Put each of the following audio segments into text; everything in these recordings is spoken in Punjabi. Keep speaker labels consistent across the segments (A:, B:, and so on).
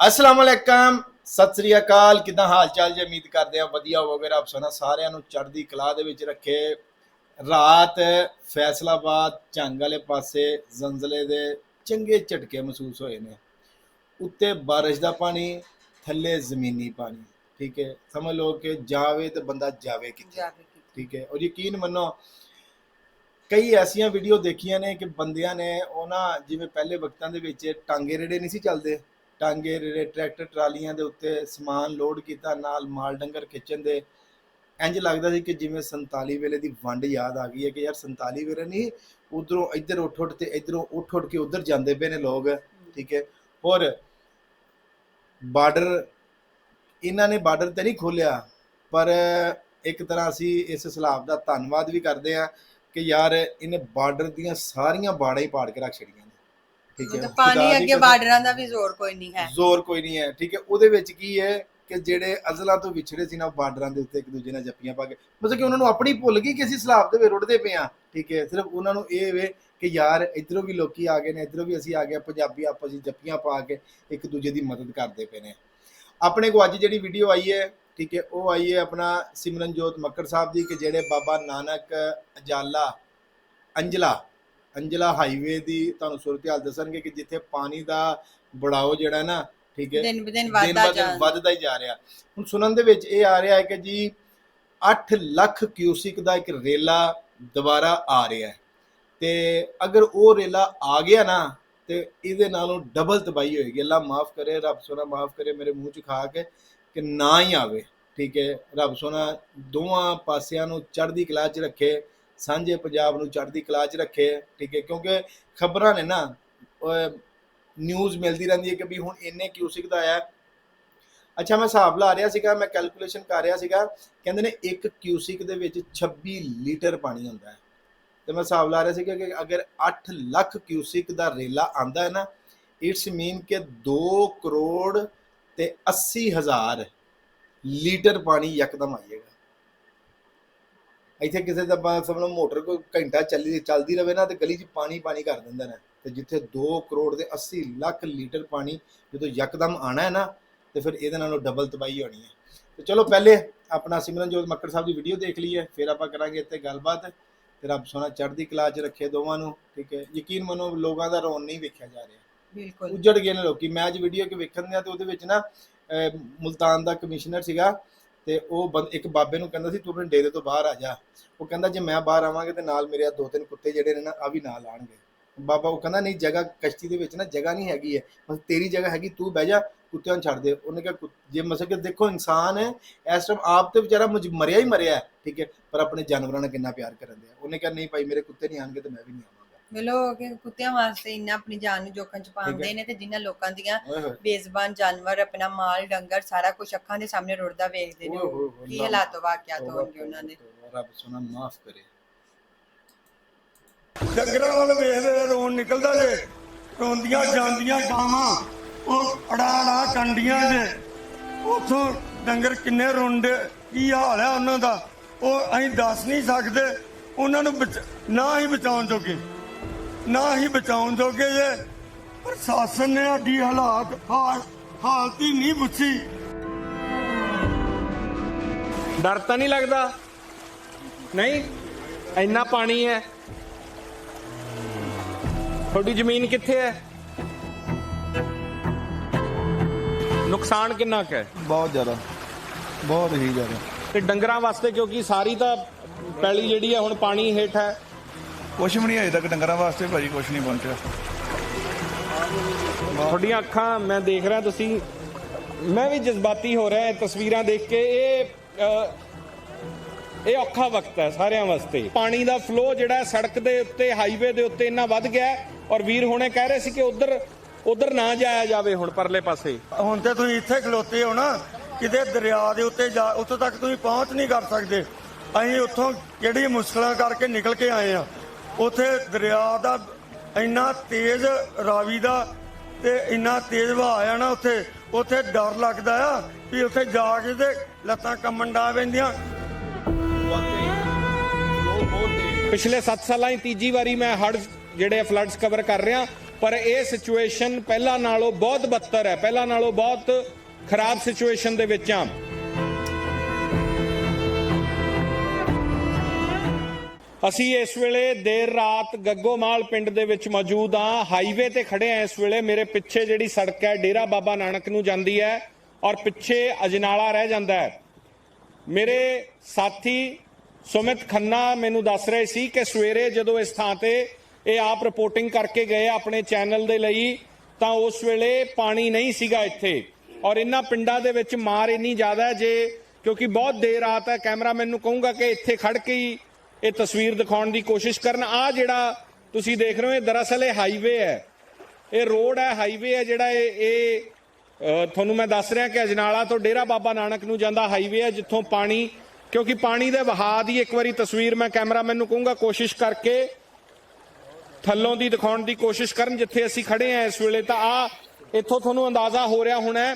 A: ਅਸਲਾਮ ਅਲੈਕਮ ਸਤਿ ਸ੍ਰੀ ਅਕਾਲ। ਕਿਦਾਂ ਹਾਲ ਚਾਲ ਜੀ? ਉਮੀਦ ਕਰਦੇ ਆ ਵਧੀਆ ਹੋਵੋਗੇ ਰੱਬ ਸੋਨਾ ਸਾਰਿਆਂ ਨੂੰ ਚੜ੍ਹਦੀ ਕਲਾ ਦੇ ਵਿੱਚ ਰੱਖੇ। ਰਾਤ ਫੈਸਲਾਬਾਦ ਝੰਗ ਵਾਲੇ ਪਾਸੇ ਜ਼ੰਜ਼ਲੇ ਦੇ ਚੰਗੇ ਝਟਕੇ ਮਹਿਸੂਸ ਹੋਏ ਨੇ। ਉੱਤੇ ਬਾਰਿਸ਼ ਦਾ ਪਾਣੀ ਥੱਲੇ ਜ਼ਮੀਨੀ ਪਾਣੀ ਠੀਕ ਹੈ? ਸਮਝ ਲਓ ਕਿ ਜਾਵੇ ਤੇ ਬੰਦਾ ਜਾਵੇ ਕਿੱਥੇ।
B: ਕੇ।
A: ਠੀਕ ਹੈ? ਔਰ ਯਕੀਨ ਮੰਨੋ ਕਈ ਐਸੀਆਂ ਵੀਡੀਓ ਦੇਖੀਆਂ ਨੇ ਕਿ ਬੰਦਿਆਂ ਨੇ ਉਹ ਨਾ ਜਿਵੇਂ ਪਹਿਲੇ ਵਕਤਾਂ ਦੇ ਵਿੱਚ ਟਾਂਗੇ ਰੇੜੇ ਨਹੀਂ ਸੀ ਚੱਲਦੇ। ਟਾਂਗੇ, ਰੇੜੇ, ਟਰੈਕਟਰ, ਟਰਾਲੀਆਂ ਦੇ ਉੱਤੇ ਸਮਾਨ ਲੋਡ ਕੀਤਾ, ਨਾਲ ਮਾਲ ਡੰਗਰ ਖਿੱਚਣ ਦੇ। ਇੰਜ ਲੱਗਦਾ ਸੀ ਕਿ ਜਿਵੇਂ 47 ਵੇਲੇ ਦੀ ਵੰਡ ਯਾਦ ਆ ਗਈ ਹੈ ਕਿ ਯਾਰ 47 ਵੇਲੇ ਨਹੀਂ, ਉਧਰੋਂ ਇੱਧਰ ਉੱਠ ਉੱਠ ਤੇ ਇੱਧਰੋਂ ਉੱਠ ਉੱਠ ਕੇ ਉਧਰ ਜਾਂਦੇ ਪਏ ਨੇ ਲੋਕ, ਠੀਕ ਹੈ। ਹੋਰ, ਬਾਰਡਰ, ਇਹਨਾਂ ਨੇ ਬਾਰਡਰ ਤੇ ਨਹੀਂ ਖੋਲਿਆ ਪਰ ਇੱਕ ਤਰ੍ਹਾਂ ਅਸੀਂ ਇਸ ਸਲਾਬ ਦਾ ਧੰਨਵਾਦ ਵੀ ਕਰਦੇ ਆ ਕਿ ਯਾਰ ਇਹਨੇ ਬਾਰਡਰ ਦੀਆਂ ਸਾਰੀਆਂ ਬਾੜਾਂ ਹੀ ਪਾੜ ਕੇ ਰੱਖ ਛੜੀਆਂ ਠੀਕ ਹੈ।
B: ਮਤਲਬ ਪਾਣੀ ਅੱਗੇ। ਬਾਰਡਰਾਂ ਦਾ ਵੀ ਜ਼ੋਰ ਕੋਈ ਨਹੀਂ ਹੈ।
A: ਜ਼ੋਰ ਕੋਈ ਨਹੀਂ ਹੈ ਠੀਕ ਹੈ। ਉਹਦੇ ਵਿੱਚ ਕੀ ਹੈ ਕਿ ਜਿਹੜੇ ਅਜ਼ਲਾਂ ਤੋਂ ਵਿਛੜੇ ਸੀ ਨਾ ਉਹ ਬਾਰਡਰਾਂ ਦੇ ਉੱਤੇ ਇੱਕ ਦੂਜੇ ਨਾਲ ਜੱਪੀਆਂ ਪਾ ਕੇ ਮਤਲਬ ਕਿ ਉਹਨਾਂ ਨੂੰ ਆਪਣੀ ਭੁੱਲ ਗਈ ਕਿ ਅਸੀਂ ਸਲਾਬ ਦੇ ਵਿੱਚ ਰੁੜਦੇ ਪਏ ਆ ਠੀਕ ਹੈ। ਸਿਰਫ ਉਹਨਾਂ ਨੂੰ ਇਹ ਵੇ ਕਿ ਯਾਰ ਇਧਰੋਂ ਵੀ ਲੋਕੀ ਆ ਗਏ ਨੇ ਇਧਰੋਂ ਵੀ ਅਸੀਂ ਆ ਗਏ ਪੰਜਾਬੀ ਆਪਸ ਵਿੱਚ ਜੱਪੀਆਂ ਪਾ ਕੇ ਇੱਕ ਦੂਜੇ ਦੀ ਮਦਦ ਕਰਦੇ ਪਏ ਨੇ। ਆਪਣੇ ਕੋ ਅੱਜ ਜਿਹੜੀ ਵੀਡੀਓ ਆਈ ਹੈ ਠੀਕ ਹੈ ਉਹ ਆਈ ਹੈ ਆਪਣਾ ਸਿਮਰਨਜੋਤ ਮੱਕੜ ਸਾਹਿਬ ਦੀ ਕਿ ਜਿਹੜੇ ਬਾਬਾ ਨਾਨਕ ਅਜਾਲਾ ਅੰਜਲਾ ਅੰਜਲਾ ਹਾਈਵੇ ਦੀ ਤੁਹਾਨੂੰ ਸੂਰਤ ਹਾਲ ਦੱਸਣਗੇ ਕਿ ਜਿੱਥੇ ਪਾਣੀ ਦਾ ਬੜਾਓ ਜਿਹੜਾ ਨਾ ਠੀਕ ਹੈ
B: ਦਿਨ ਬ ਦਿਨ
A: ਦਿਨ
B: ਵੱਧਦਾ ਜਾ
A: ਹੀ ਜਾ ਰਿਹਾ। ਹੁਣ ਸੁਣਨ ਦੇ ਵਿੱਚ ਇਹ ਆ ਰਿਹਾ ਹੈ ਕਿ ਜੀ 8 ਲੱਖ ਕਿਊਸਿਕ ਦਾ ਇੱਕ ਰੇਲਾ ਦੁਬਾਰਾ ਆ ਰਿਹਾ ਹੈ। ਤੇ ਅਗਰ ਉਹ ਰੇਲਾ ਆ ਗਿਆ ਨਾ ਤੇ ਇਹਦੇ ਨਾਲੋਂ ਡਬਲ ਤਬਾਹੀ ਹੋਏਗੀ। ਅੱਲਾ ਮਾਫ ਕਰੇ ਰੱਬ ਸੋਨਾ ਮਾਫ ਕਰੇ ਮੇਰੇ ਮੂੰਹ ਚ ਖਾ ਕੇ ਕਿ ਨਾ ਹੀ ਆਵੇ ਠੀਕ ਹੈ। ਰੱਬ ਸੋਨਾ ਦੋਵਾਂ ਪਾਸਿਆਂ ਨੂੰ ਚੜ੍ਹਦੀ ਕਲਾ 'ਚ ਰੱਖੇ। ਸਾਂਝੇ ਪੰਜਾਬ ਨੂੰ ਚੜ੍ਹਦੀ ਕਲਾ 'ਚ ਰੱਖੇ ਠੀਕ ਹੈ, ਕਿਉਂਕਿ ਖਬਰਾਂ ਨੇ ਨਾ ਨਿਊਜ਼ ਮਿਲਦੀ ਰਹਿੰਦੀ ਹੈ ਕਿ ਵੀ ਹੁਣ ਇੰਨੇ ਕਿਊਸਿਕ ਦਾ ਆਇਆ ਅੱਛਾ, ਮੈਂ ਹਿਸਾਬ ਲਾ ਰਿਹਾ ਸੀਗਾ, ਮੈਂ ਕੈਲਕੂਲੇਸ਼ਨ ਕਰ ਰਿਹਾ ਸੀਗਾ, ਕਹਿੰਦੇ ਨੇ ਇੱਕ ਕਿਊਸਿਕ ਦੇ ਵਿੱਚ 26 ਲੀਟਰ ਪਾਣੀ ਹੁੰਦਾ ਹੈ। ਤੇ ਮੈਂ ਹਿਸਾਬ ਲਾ ਰਿਹਾ ਸੀਗਾ ਕਿ ਅਗਰ 8 ਲੱਖ ਕਿਊਸਿਕ ਦਾ ਰੇਲਾ ਆਂਦਾ ਹੈ ਨਾ ਇਟਸ ਮੀਨ ਕਿ 2 ਕਰੋੜ ਤੇ 80 ਹਜ਼ਾਰ ਲੀਟਰ ਪਾਣੀ ਯਕਦਮ ਆਏਗਾ। ਇੱਥੇ ਕਿਸੇ ਦਾ ਸਮਝ ਲਓ ਮੋਟਰ ਕੋਈ ਘੰਟਾ ਚੱਲੀ ਚੱਲਦੀ ਰਵੇ ਨਾ ਤੇ ਗਲੀ 'ਚ ਪਾਣੀ ਪਾਣੀ ਕਰ ਦਿੰਦੇ ਨੇ। ਤੇ ਜਿੱਥੇ 2 ਕਰੋੜ ਦੇ 80 ਲੱਖ ਲੀਟਰ ਪਾਣੀ ਜਦੋਂ ਯਕਦਮ ਆਣਾ ਹੈ ਨਾ ਤੇ ਫਿਰ ਇਹਦੇ ਨਾਲੋਂ ਡਬਲ ਤਬਾਹੀ ਹੋਣੀ ਹੈ। ਤੇ ਚਲੋ ਪਹਿਲੇ ਆਪਣਾ ਸਿਮਰਨਜੋਤ ਮੱਕੜ ਸਾਹਿਬ ਦੀ ਵੀਡੀਓ ਦੇਖ ਲਈਏ ਫਿਰ ਆਪਾਂ ਕਰਾਂਗੇ ਇੱਥੇ ਗੱਲਬਾਤ। ਤੇ ਰੱਬ ਸੋਨਾ ਚੜ੍ਹਦੀ ਕਲਾ 'ਚ ਰੱਖੇ ਦੋਵਾਂ ਨੂੰ ਠੀਕ ਹੈ। ਯਕੀਨ ਮੰਨੋ ਲੋਕਾਂ ਦਾ ਰੋਣ ਨਹੀਂ ਵੇਖਿਆ ਜਾ ਰਿਹਾ।
B: ਬਿਲਕੁਲ।
A: ਉੱਜੜ ਗਏ ਨੇ ਲੋਕੀ। ਮੈਂ ਅੱਜ ਵੀਡੀਓ ਕਿ ਵੇਖਣ ਦਿਆ ਤੇ ਉਹਦੇ ਵਿੱਚ ਨਾ ਮੁਲਤਾਨ ਦਾ ਕਮਿਸ਼ਨਰ ਸੀਗਾ ਤੇ ਉਹ ਬੰਦ- ਇੱਕ ਬਾਬੇ ਨੂੰ ਕਹਿੰਦਾ ਸੀ, ਤੂੰ ਆਪਣੇ ਡੇਰੇ ਤੋਂ ਬਾਹਰ ਆ ਜਾ। ਉਹ ਕਹਿੰਦਾ, ਜੇ ਮੈਂ ਬਾਹਰ ਆਵਾਂਗੇ ਤੇ ਨਾਲ ਮੇਰੇ ਆ ਦੋ ਤਿੰਨ ਕੁੱਤੇ ਜਿਹੜੇ ਨੇ ਨਾ ਆ ਵੀ ਨਾਲ ਆਣਗੇ। ਬਾਬਾ ਉਹ ਕਹਿੰਦਾ, ਨਹੀਂ, ਜਗ੍ਹਾ ਕਸ਼ਤੀ ਦੇ ਵਿੱਚ ਨਾ ਜਗ੍ਹਾ ਨਹੀਂ ਹੈਗੀ ਹੈ। ਬਸ ਤੇਰੀ ਜਗ੍ਹਾ ਹੈਗੀ, ਤੂੰ ਬਹਿ ਜਾ, ਕੁੱਤਿਆਂ ਨੂੰ ਛੱਡ ਦੇ। ਉਹਨੇ ਕਿਹਾ ਕੁ- ਜੇ ਮਸਲ ਕਿ ਦੇਖੋ, ਇਨਸਾਨ ਹੈ ਇਸ ਟਾਈਮ ਆਪ ਤੇ ਵਿਚਾਰਾ ਮਰਿਆ ਹੀ ਮਰਿਆ ਠੀਕ ਹੈ, ਪਰ ਆਪਣੇ ਜਾਨਵਰਾਂ ਨਾਲ ਕਿੰਨਾ ਪਿਆਰ ਕਰਨ ਦਿਆ ਉਹਨੇ ਕਿਹਾ, ਨਹੀਂ ਭਾਈ, ਮੇਰੇ ਕੁੱਤੇ ਨਹੀਂ ਆਣਗੇ ਤੇ ਮੈਂ ਵੀ ਨਹੀਂ
B: ਮਿਲੋ ਕਿ ਕੁੱਤਿਆਂ ਵਾਸਤੇ ਇੰਨਾ ਆਪਣੀ ਜਾਨ ਨੂੰ ਜੋਖਮ ਚ ਪਾਉਂਦੇ ਨੇ ਤੇ ਜਿਨ੍ਹਾਂ ਲੋਕਾਂ ਦੀਆਂ
A: ਓਏ ਹੋਏ।
B: ਬੇਜ਼ਬਾਨ ਜਾਨਵਰ ਆਪਣਾ ਮਾਲ ਡੰਗਰ ਸਾਰਾ ਕੁਝ ਅੱਖਾਂ ਦੇ ਸਾਹਮਣੇ ਰੁੜਦਾ ਵੇਖਦੇ ਨੇ।
A: ਓਏ ਹੋਏ ਹੋਏ,
B: ਕੀ ਹਾਲਾਤ ਵਾਕਿਆਤ
A: ਤੋਬਾ
B: ਹੋਣਗੇ ਉਹਨਾਂ ਦੇ?
A: ਰੱਬ ਸੋਨਾ ਮਾਫ ਕਰੇ।
C: ਡੰਗਰਾਂ ਵੱਲ ਵੇਖਦੇ ਰੋਣ ਨਿਕਲਦਾ ਜੇ। ਰੋਂਦੀਆਂ ਜਾਂਦੀਆਂ ਗਾਵਾਂ ਉਹ ਅੜਾ ਅੜਾ ਕੰਡੀਆਂ ਜੇ। ਉਥੋਂ ਡੰਗਰ ਕਿੰਨੇ ਰੋਂਦੇ ਕੀ ਹਾਲ ਹੈ ਉਹਨਾਂ ਦਾ? ਉਹ ਅਸੀਂ ਦੱਸ ਨਹੀਂ ਸਕਦੇ। ਉਹਨਾਂ ਨੂੰ ਬਚ- ਨਾ ਹੀ ਬਚਾਉਣ ਜੋਗੇ। ਨਾ ਹੀ ਬਚਾਉਣ ਜੋਗੇ ਜੇ। ਪ੍ਰਸ਼ਾਸਨ ਨੇ ਸਾਡੀ ਹਾਲਾਤ ਹਾਲ ਹਾਲਤ ਹੀ ਨਹੀਂ ਪੁੱਛੀ।
D: ਡਰ ਤਾਂ ਨਹੀਂ ਲੱਗਦਾ? ਨਹੀਂ? ਇੰਨਾ ਪਾਣੀ ਹੈ। ਤੁਹਾਡੀ ਜ਼ਮੀਨ ਕਿੱਥੇ ਹੈ? ਨੁਕਸਾਨ ਕਿੰਨਾ ਕੁ ਹੈ?
E: ਬਹੁਤ ਜ਼ਿਆਦਾ। ਬਹੁਤ ਹੀ ਜ਼ਿਆਦਾ।
D: ਤੇ ਡੰਗਰਾਂ ਵਾਸਤੇ ਕਿਉਂਕਿ ਸਾਰੀ ਤਾਂ ਪੈਲੀ ਜਿਹੜੀ ਹੈ ਹੁਣ ਪਾਣੀ ਹੇਠ ਹੈ।
E: ਕੁਛ ਵੀ ਨਹੀਂ ਅਜੇ ਤੱਕ ਡੰਗਰਾਂ ਵਾਸਤੇ ਭਾਜੀ ਕੁਛ ਨਹੀਂ ਪਹੁੰਚਿਆ।
D: ਤੁਹਾਡੀਆਂ ਅੱਖਾਂ ਮੈਂ ਦੇਖ ਰਿਹਾ ਤੁਸੀਂ ਮੈਂ ਵੀ ਜਜ਼ਬਾਤੀ ਹੋ ਰਿਹਾ ਇਹ ਤਸਵੀਰਾਂ ਦੇਖ ਕੇ ਇਹ ਅ, ਇਹ ਔਖਾ ਵਕਤ ਹੈ ਸਾਰਿਆਂ ਵਾਸਤੇ। ਪਾਣੀ ਦਾ ਫਲੋ ਜਿਹੜਾ ਹੈ ਸੜਕ ਦੇ ਉੱਤੇ ਹਾਈਵੇ ਦੇ ਉੱਤੇ ਇੰਨਾ ਵੱਧ ਗਿਆ ਹੈ ਔਰ ਵੀਰ ਹੁਣੇ ਕਹਿ ਰਹੇ ਸੀ ਕਿ ਉਧਰ ਉਧਰ ਨਾ ਜਾਇਆ ਜਾਵੇ ਹੁਣ ਪਰਲੇ ਪਾਸੇ।
C: ਹੁਣ ਤੇ ਤੁਸੀਂ ਇੱਥੇ ਖਲੋਤੇ ਹੋ ਨਾ ਕਿਤੇ ਦਰਿਆ ਦੇ ਉੱਤੇ ਜਾ ਉੱਥੋਂ ਤੱਕ ਤੁਸੀਂ ਪਹੁੰਚ ਨਹੀਂ ਕਰ ਸਕਦੇ। ਅਸੀਂ ਉੱਥੋਂ ਕਿਹੜੀ ਮੁਸ਼ਕਲਾਂ ਕਰਕੇ ਨਿਕਲ ਕੇ ਆਏ ਆ ਉੱਥੇ ਦਰਿਆ ਦਾ ਇੰਨਾ ਤੇਜ਼ ਰਾਵੀ ਦਾ ਤੇ ਇੰਨਾ ਤੇਜ਼ ਵਹਾਅ ਆ ਨਾ ਉੱਥੇ ਉੱਥੇ ਡਰ ਲੱਗਦਾ ਆ ਵੀ ਉੱਥੇ ਜਾ ਕੇ ਤੇ ਲੱਤਾਂ ਕੰਮਣ ਡਾ ਪੈਂਦੀਆਂ।
D: ਪਿਛਲੇ 7 ਸਾਲਾਂ ਦੀ ਤੀਜੀ ਵਾਰੀ ਮੈਂ ਹੜ੍ਹ ਜਿਹੜੇ ਫਲੱਡਸ ਕਵਰ ਕਰ ਰਿਹਾ, ਪਰ ਇਹ ਸਿਚੁਏਸ਼ਨ ਪਹਿਲਾਂ ਨਾਲੋਂ ਬਹੁਤ ਬੱਤਰ ਹੈ, ਪਹਿਲਾਂ ਨਾਲੋਂ ਬਹੁਤ ਖਰਾਬ ਸਿਚੁਏਸ਼ਨ ਦੇ ਵਿੱਚ ਆ ਅਸੀਂ ਇਸ ਵੇਲੇ ਦੇਰ ਰਾਤ ਗੱਗੋਮਾਲ ਪਿੰਡ ਦੇ ਵਿੱਚ ਮੌਜੂਦ ਹਾਂ। ਹਾਈਵੇ ਤੇ ਖੜੇ ਹਾਂ ਇਸ ਵੇਲੇ। ਮੇਰੇ ਪਿੱਛੇ ਜਿਹੜੀ ਸੜਕ ਹੈ, ਡੇਰਾ ਬਾਬਾ ਨਾਨਕ ਨੂੰ ਜਾਂਦੀ ਹੈ ਔਰ ਪਿੱਛੇ ਅਜਨਾਲਾ ਰਹਿ ਜਾਂਦਾ ਹੈ। ਮੇਰੇ ਸਾਥੀ ਸੁਮਿਤ ਖੰਨਾ ਮੈਨੂੰ ਦੱਸ ਰਹੇ ਸੀ ਕਿ ਸਵੇਰੇ ਜਦੋਂ ਇਸ ਥਾਂ ਤੇ ਇਹ ਆਪ ਰਿਪੋਰਟਿੰਗ ਕਰਕੇ ਗਏ ਆਪਣੇ ਚੈਨਲ ਦੇ ਲਈ, ਤਾਂ ਉਸ ਵੇਲੇ ਪਾਣੀ ਨਹੀਂ ਸੀਗਾ ਇੱਥੇ। ਔਰ ਇਹਨਾਂ ਪਿੰਡਾਂ ਦੇ ਵਿੱਚ ਮਾਰ ਇੰਨੀ ਜ਼ਿਆਦਾ ਜੇ, ਕਿਉਂਕਿ ਬਹੁਤ ਦੇਰ ਰਾਤ ਹੈ। ਕੈਮਰਾਮੈਨ ਨੂੰ ਕਹੂੰਗਾ ਕਿ ਇੱਥੇ ਖੜ ਕੇ ਹੀ ਇਹ ਤਸਵੀਰ ਦਿਖਾਉਣ ਦੀ ਕੋਸ਼ਿਸ਼ ਕਰਨ। ਆ ਜਿਹੜਾ ਤੁਸੀਂ ਦੇਖ ਰਹੇ ਹੋ, ਇਹ ਦਰਅਸਲ ਇਹ ਹਾਈਵੇ ਹੈ। ਇਹ ਰੋਡ ਹੈ ਹਾਈਵੇ ਹੈ ਜਿਹੜਾ ਇਹ ਇਹ ਤੁਹਾਨੂੰ ਮੈਂ ਦੱਸ ਰਿਹਾ ਕਿ ਅਜਨਾਲਾ ਤੋਂ ਡੇਰਾ ਬਾਬਾ ਨਾਨਕ ਨੂੰ ਜਾਂਦਾ ਹਾਈਵੇ ਹੈ, ਜਿੱਥੋਂ ਪਾਣੀ, ਕਿਉਂਕਿ ਪਾਣੀ ਦੇ ਵਹਾਅ ਦੀ ਇੱਕ ਵਾਰੀ ਤਸਵੀਰ ਮੈਂ ਕੈਮਰਾਮੈਨ ਨੂੰ ਕਹੂੰਗਾ, ਕੋਸ਼ਿਸ਼ ਕਰਕੇ ਥੱਲੋਂ ਦੀ ਦਿਖਾਉਣ ਦੀ ਕੋਸ਼ਿਸ਼ ਕਰਨ, ਜਿੱਥੇ ਅਸੀਂ ਖੜੇ ਆ ਇਸ ਵੇਲੇ ਤਾਂ। ਆ, ਇੱਥੋਂ ਤੁਹਾਨੂੰ ਅੰਦਾਜ਼ਾ ਹੋ ਰਿਹਾ ਹੋਣਾ ਹੈ।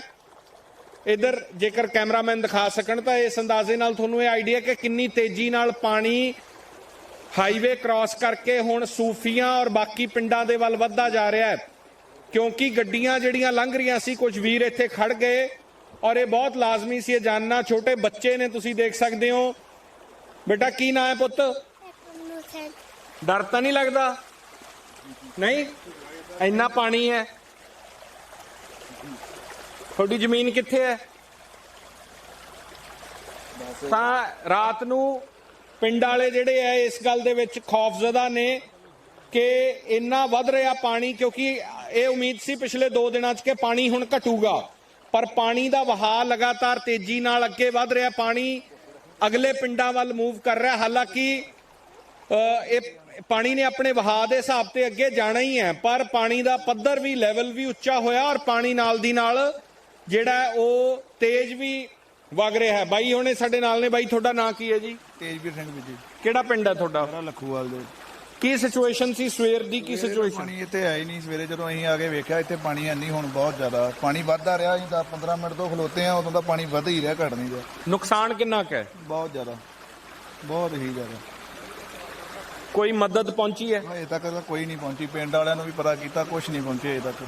D: ਇਧਰ ਜੇਕਰ ਕੈਮਰਾਮੈਨ ਦਿਖਾ ਸਕਣ ਤਾਂ ਇਸ ਅੰਦਾਜ਼ੇ ਨਾਲ ਤੁਹਾਨੂੰ ਇਹ ਆਈਡੀਆ ਕਿ ਕਿੰਨੀ ਤੇਜ਼ੀ ਨਾਲ ਪਾਣੀ ਹਾਈਵੇ ਕ੍ਰਾਸ ਕਰਕੇ ਹੁਣ ਸੂਫੀਆਂ ਔਰ ਬਾਕੀ ਪਿੰਡਾਂ ਦੇ ਵੱਲ ਵੱਧਦਾ ਜਾ ਰਿਹਾ ਹੈ। ਕਿਉਂਕਿ ਗੱਡੀਆਂ ਜਿਹੜੀਆਂ ਲੰਘ ਰਹੀਆਂ ਸੀ, ਕੁਝ ਵੀਰ ਇੱਥੇ ਖੜ ਗਏ ਔਰ ਇਹ ਬਹੁਤ ਲਾਜ਼ਮੀ ਸੀ, ਇਹ ਜਾਨਣਾ ਛੋਟੇ ਬੱਚੇ ਨੇ, ਤੁਸੀਂ ਦੇਖ ਸਕਦੇ ਹੋ। ਬੇਟਾ, ਕੀ ਨਾਂ ਹੈ ਪੁੱਤ? ਡਰ ਤਾਂ ਨਹੀਂ ਲੱਗਦਾ? ਨਹੀਂ? ਇੰਨਾ ਪਾਣੀ ਹੈ। ਤੁਹਾਡੀ ਜ਼ਮੀਨ ਕਿੱਥੇ ਹੈ? ਤਾਂ ਰਾਤ ਨੂੰ ਪਿੰਡ ਵਾਲੇ ਜਿਹੜੇ ਆ ਇਸ ਗੱਲ ਦੇ ਵਿੱਚ ਖੌਫਜ਼ਦਾ ਨੇ ਕਿ ਇੰਨਾ ਵੱਧ ਰਿਹਾ ਪਾਣੀ ਕਿਉਂਕਿ ਇਹ ਉਮੀਦ ਸੀ ਪਿਛਲੇ 2 ਦਿਨਾਂ 'ਚ ਕਿ ਪਾਣੀ ਹੁਣ ਘਟੂਗਾ। ਪਰ ਪਾਣੀ ਦਾ ਵਹਾਅ ਲਗਾਤਾਰ ਤੇਜ਼ੀ ਨਾਲ ਅੱਗੇ ਵੱਧ ਰਿਹਾ। ਪਾਣੀ ਅਗਲੇ ਪਿੰਡਾਂ ਵੱਲ ਮੂਵ ਕਰ ਰਿਹਾ। ਹਾਲਾਂਕਿ ਇਹ ਪਾਣੀ ਨੇ ਆਪਣੇ ਵਹਾਅ ਦੇ ਹਿਸਾਬ ਤੇ ਅੱਗੇ ਜਾਣਾ ਹੀ ਹੈ। ਪਰ ਪਾਣੀ ਦਾ ਪੱਧਰ ਵੀ ਲੈਵਲ ਵੀ ਉੱਚਾ ਹੋਇਆ ਔਰ ਪਾਣੀ ਨਾਲ ਦੀ ਨਾਲ ਜਿਹੜਾ ਉਹ ਤੇਜ਼ ਵੀ ਵਗ ਰਿਹਾ ਹੈ। ਬਾਈ ਹੁਣੇ ਸਾਡੇ ਨਾਲ ਨੇ। ਬਾਈ ਤੁਹਾਡਾ ਨਾਂ ਕੀ ਹੈ ਜੀ?
E: ਤੇਜਵੀਰ ਸਿੰਘ ਵੀ ਜੀ।
D: ਕਿਹੜਾ ਪਿੰਡ ਹੈ ਤੁਹਾਡਾ?
E: ਮੇਰਾ ਲੱਖੂਵਾਲ ਦੇ।
D: ਕੀ ਸਿਚੁਏਸ਼ਨ ਸੀ ਸਵੇਰ ਦੀ? ਕੀ ਸਿਚੁਏਸ਼ਨ
E: ਪਾਣੀ ਇੱਥੇ ਹੀ ਨਹੀਂ। ਸਵੇਰੇ ਜਦੋਂ ਅਸੀਂ ਆ ਕੇ ਵੇਖਿਆ ਇੱਥੇ ਪਾਣੀ ਹੈ ਨਹੀਂ ਹੁਣ ਬਹੁਤ ਜ਼ਿਆਦਾ। ਪਾਣੀ ਵੱਧਦਾ ਰਿਹਾ ਅਸੀਂ 10 15 ਮਿੰਟ ਤੋਂ ਖਲੋਤੇ ਆ ਉਦੋਂ ਦਾ ਪਾਣੀ ਵੱਧ ਹੀ ਰਿਹਾ ਘਟ ਨਹੀਂ ਰਿਹਾ।
D: ਨੁਕਸਾਨ ਕਿੰਨਾ ਕੁ ਹੈ?
E: ਬਹੁਤ ਜ਼ਿਆਦਾ। ਬਹੁਤ ਹੀ ਜ਼ਿਆਦਾ।
D: ਕੋਈ ਮਦਦ ਪਹੁੰਚੀ ਹੈ?
E: ਹਜੇ ਤੱਕ ਤਾਂ ਕੋਈ ਨਹੀਂ ਪਹੁੰਚੀ। ਪਿੰਡ ਵਾਲਿਆਂ ਨੂੰ ਵੀ ਪਤਾ ਕੀਤਾ ਕੁਝ ਨਹੀਂ ਪਹੁੰਚੇ ਹਜੇ ਤੱਕ।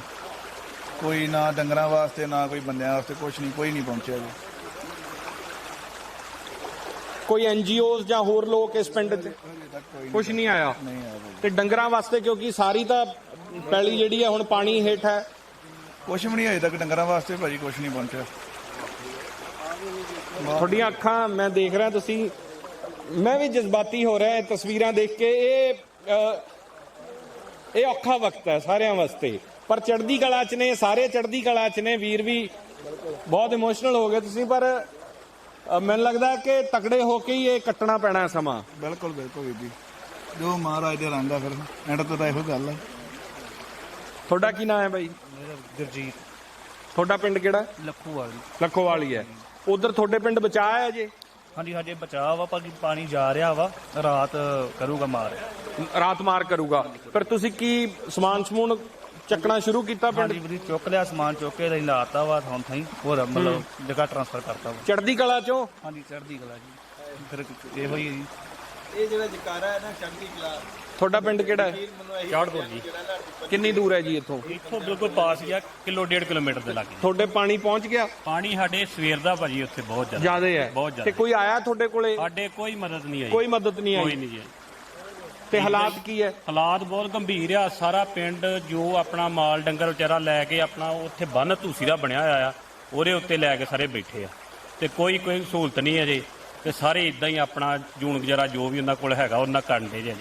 E: ਕੋਈ ਨਾ ਡੰਗਰਾਂ ਵਾਸਤੇ ਨਾ ਕੋਈ ਬੰਦਿਆਂ ਵਾਸਤੇ ਕੁਝ ਨਹੀਂ ਕੋਈ ਨਹੀਂ ਪਹੁੰਚਿਆ ਜੀ।
D: ਕੋਈ ਐਨਜੀਓਜ਼ ਜਾਂ ਹੋਰ ਲੋਕ ਇਸ ਪਿੰਡ 'ਚ? ਕੁਝ ਨਹੀਂ ਆਇਆ। ਤੇ ਡੰਗਰਾਂ ਵਾਸਤੇ ਕਿਉਂਕਿ ਸਾਰੀ ਤਾਂ ਪੈਲੀ ਜਿਹੜੀ ਹੈ ਹੁਣ ਪਾਣੀ ਹੇਠ ਹੈ।
E: ਕੁਝ ਵੀ ਨਹੀਂ ਹਜੇ ਤੱਕ ਡੰਗਰਾਂ ਵਾਸਤੇ ਭਾਜੀ ਕੁਝ ਨਹੀਂ ਪਹੁੰਚਿਆ।
D: ਤੁਹਾਡੀਆਂ ਅੱਖਾਂ ਮੈਂ ਦੇਖ ਰਿਹਾ ਤੁਸੀਂ। ਮੈਂ ਵੀ ਜਜ਼ਬਾਤੀ ਹੋ ਰਿਹਾ ਇਹ ਤਸਵੀਰਾਂ ਦੇਖ ਕੇ। ਇਹ ਅ, ਇਹ ਔਖਾ ਵਕਤ ਹੈ ਸਾਰਿਆਂ ਵਾਸਤੇ। ਪਰ ਚੜ੍ਹਦੀ ਕਲਾ 'ਚ ਨੇ ਸਾਰੇ ਚੜ੍ਹਦੀ ਕਲਾ 'ਚ ਨੇ। ਵੀਰ ਵੀ ਬਹੁਤ ਇਮੋਸ਼ਨਲ ਹੋ ਗਏ ਤੁਸੀਂ ਪਰ ਅ, ਮੈਨੂੰ ਲੱਗਦਾ ਕਿ ਤਕੜੇ ਹੋ ਕੇ ਹੀ ਇਹ ਕੱਟਣਾ ਪੈਣਾ ਹੈ ਸਮਾਂ।
E: ਬਿਲਕੁਲ ਬਿਲਕੁਲ ਵੀਰ ਜੀ। ਜੋ ਮਹਾਰਾਜ ਦੇ ਰੰਗ ਆ ਫਿਰ ਐਂਡ ਤੋਂ ਤਾਂ ਇਹੋ ਗੱਲ ਆ।
D: ਤੁਹਾਡਾ ਕੀ ਨਾਮ ਹੈ ਬਾਈ?
F: ਮੇਰਾ ਗੁਰਜੀਤ।
D: ਤੁਹਾਡਾ ਪਿੰਡ ਕਿਹੜਾ?
F: ਲੱਖੂ ਵਾਲੀ
D: ਲੱਖੋਵਾਲੀ ਹੈ ਉਧਰ ਤੁਹਾਡੇ ਪਿੰਡ ਬਚਾਅ ਹੈ ਜੇ
F: ਹਾਂਜੀ ਹਜੇ ਬਚਾਅ ਵਾ ਪਰ ਪਾਣੀ ਜਾ ਰਿਹਾ ਵਾ ਰਾਤ ਕਰੂਗਾ ਮਾਰ।
D: ਰਾਤ ਮਾਰ ਕਰੂਗਾ। ਪਰ ਤੁਸੀਂ ਕੀ ਸਮਾਨ ਸਮੂਨ ਚੱਕਣਾ ਸ਼ੁਰੂ ਕੀਤਾ ਪਿੰਡ?
F: ਹਾਂਜੀ ਵੀਰ ਚੁੱਕ ਲਿਆ ਸਮਾਨ ਚੁੱਕ ਕੇ ਅਸੀਂ ਲਾਤਾ ਵਾ ਹੁਣ ਥਾਈ ਹੋਰ ਮਤਲਬ ਜਗ੍ਹਾ ਟ੍ਰਾਂਸਫਰ ਕਰਤਾ ਵਾ।
D: ਚੜ੍ਹਦੀ ਕਲਾ ਚੋਂ?
F: ਹਾਂਜੀ ਚੜ੍ਹਦੀ ਕਲਾ ਜੀ। ਫਿਰ ਇਹੋ ਹੀ ਹੈ ਜੀ।
A: ਇਹ ਜਿਹੜਾ ਜਕਾਰਾ ਹੈ ਨਾ ਚੜ੍ਹਦੀ ਕਲਾ।
D: ਤੁਹਾਡਾ ਪਿੰਡ ਕਿਹੜਾ ਹੈ?
A: ਮੈਨੂੰ ਇਹੀ
F: ਚਾੜਪੁਰ ਜੀ।
D: ਕਿੰਨੀ ਦੂਰ ਹੈ ਜੀ ਇੱਥੋਂ?
F: ਇੱਥੋਂ ਬਿਲਕੁਲ ਪਾਸ ਹੀ ਆ ਕਿਲੋ ਡੇਢ ਕਿਲੋਮੀਟਰ ਦੇ ਲਾਗੇ।
D: ਤੁਹਾਡੇ ਪਾਣੀ ਪਹੁੰਚ ਗਿਆ?
F: ਪਾਣੀ ਸਾਡੇ ਸਵੇਰ ਦਾ ਭਾਜੀ ਉੱਥੇ ਬਹੁਤ ਜ਼ਿਆਦਾ।
D: ਜਿਆਦੇ ਹੈ।
F: ਬਹੁਤ
D: ਤੇ
F: ਜ਼ਿਆਦਾ
D: ਕੋਈ ਆਇਆ ਤੁਹਾਡੇ ਕੋਲੇ?
F: ਸਾਡੇ ਕੋਈ ਮਦਦ ਨਹੀਂ ਆਈ।
D: ਕੋਈ ਮਦਦ ਨਹੀਂ
F: ਕੋਈ
D: ਆਈ
F: ਨਹੀਂ ਜੀ।
D: ਤੇ ਹਾਲਾਤ ਕੀ ਹੈ?
F: ਹਾਲਾਤ ਬਹੁਤ ਗੰਭੀਰ ਆ। ਸਾਰਾ ਪਿੰਡ ਜੋ ਆਪਣਾ ਮਾਲ ਡੰਗਰ ਵਿਚਾਰਾ ਲੈ ਕੇ ਆਪਣਾ ਉੱਥੇ ਬੰਨ ਧੂਸੀ ਦਾ ਬਣਿਆ ਹੋਇਆ ਆ ਉਹਦੇ ਉੱਤੇ ਲੈ ਕੇ ਸਾਰੇ ਬੈਠੇ ਆ। ਤੇ ਕੋਈ ਕੋਈ ਸਹੂਲਤ ਨਹੀਂ ਅਜੇ ਤੇ ਸਾਰੇ ਇਦਾਂ ਹੀ ਆਪਣਾ ਜੂਣ ਗੁਜ਼ਾਰਾ ਜੋ ਵੀ ਉਹਨਾਂ ਕੋਲ ਹੈਗਾ ਉਹਨਾਂ ਕਰਨ ਦੇ ਜੇ।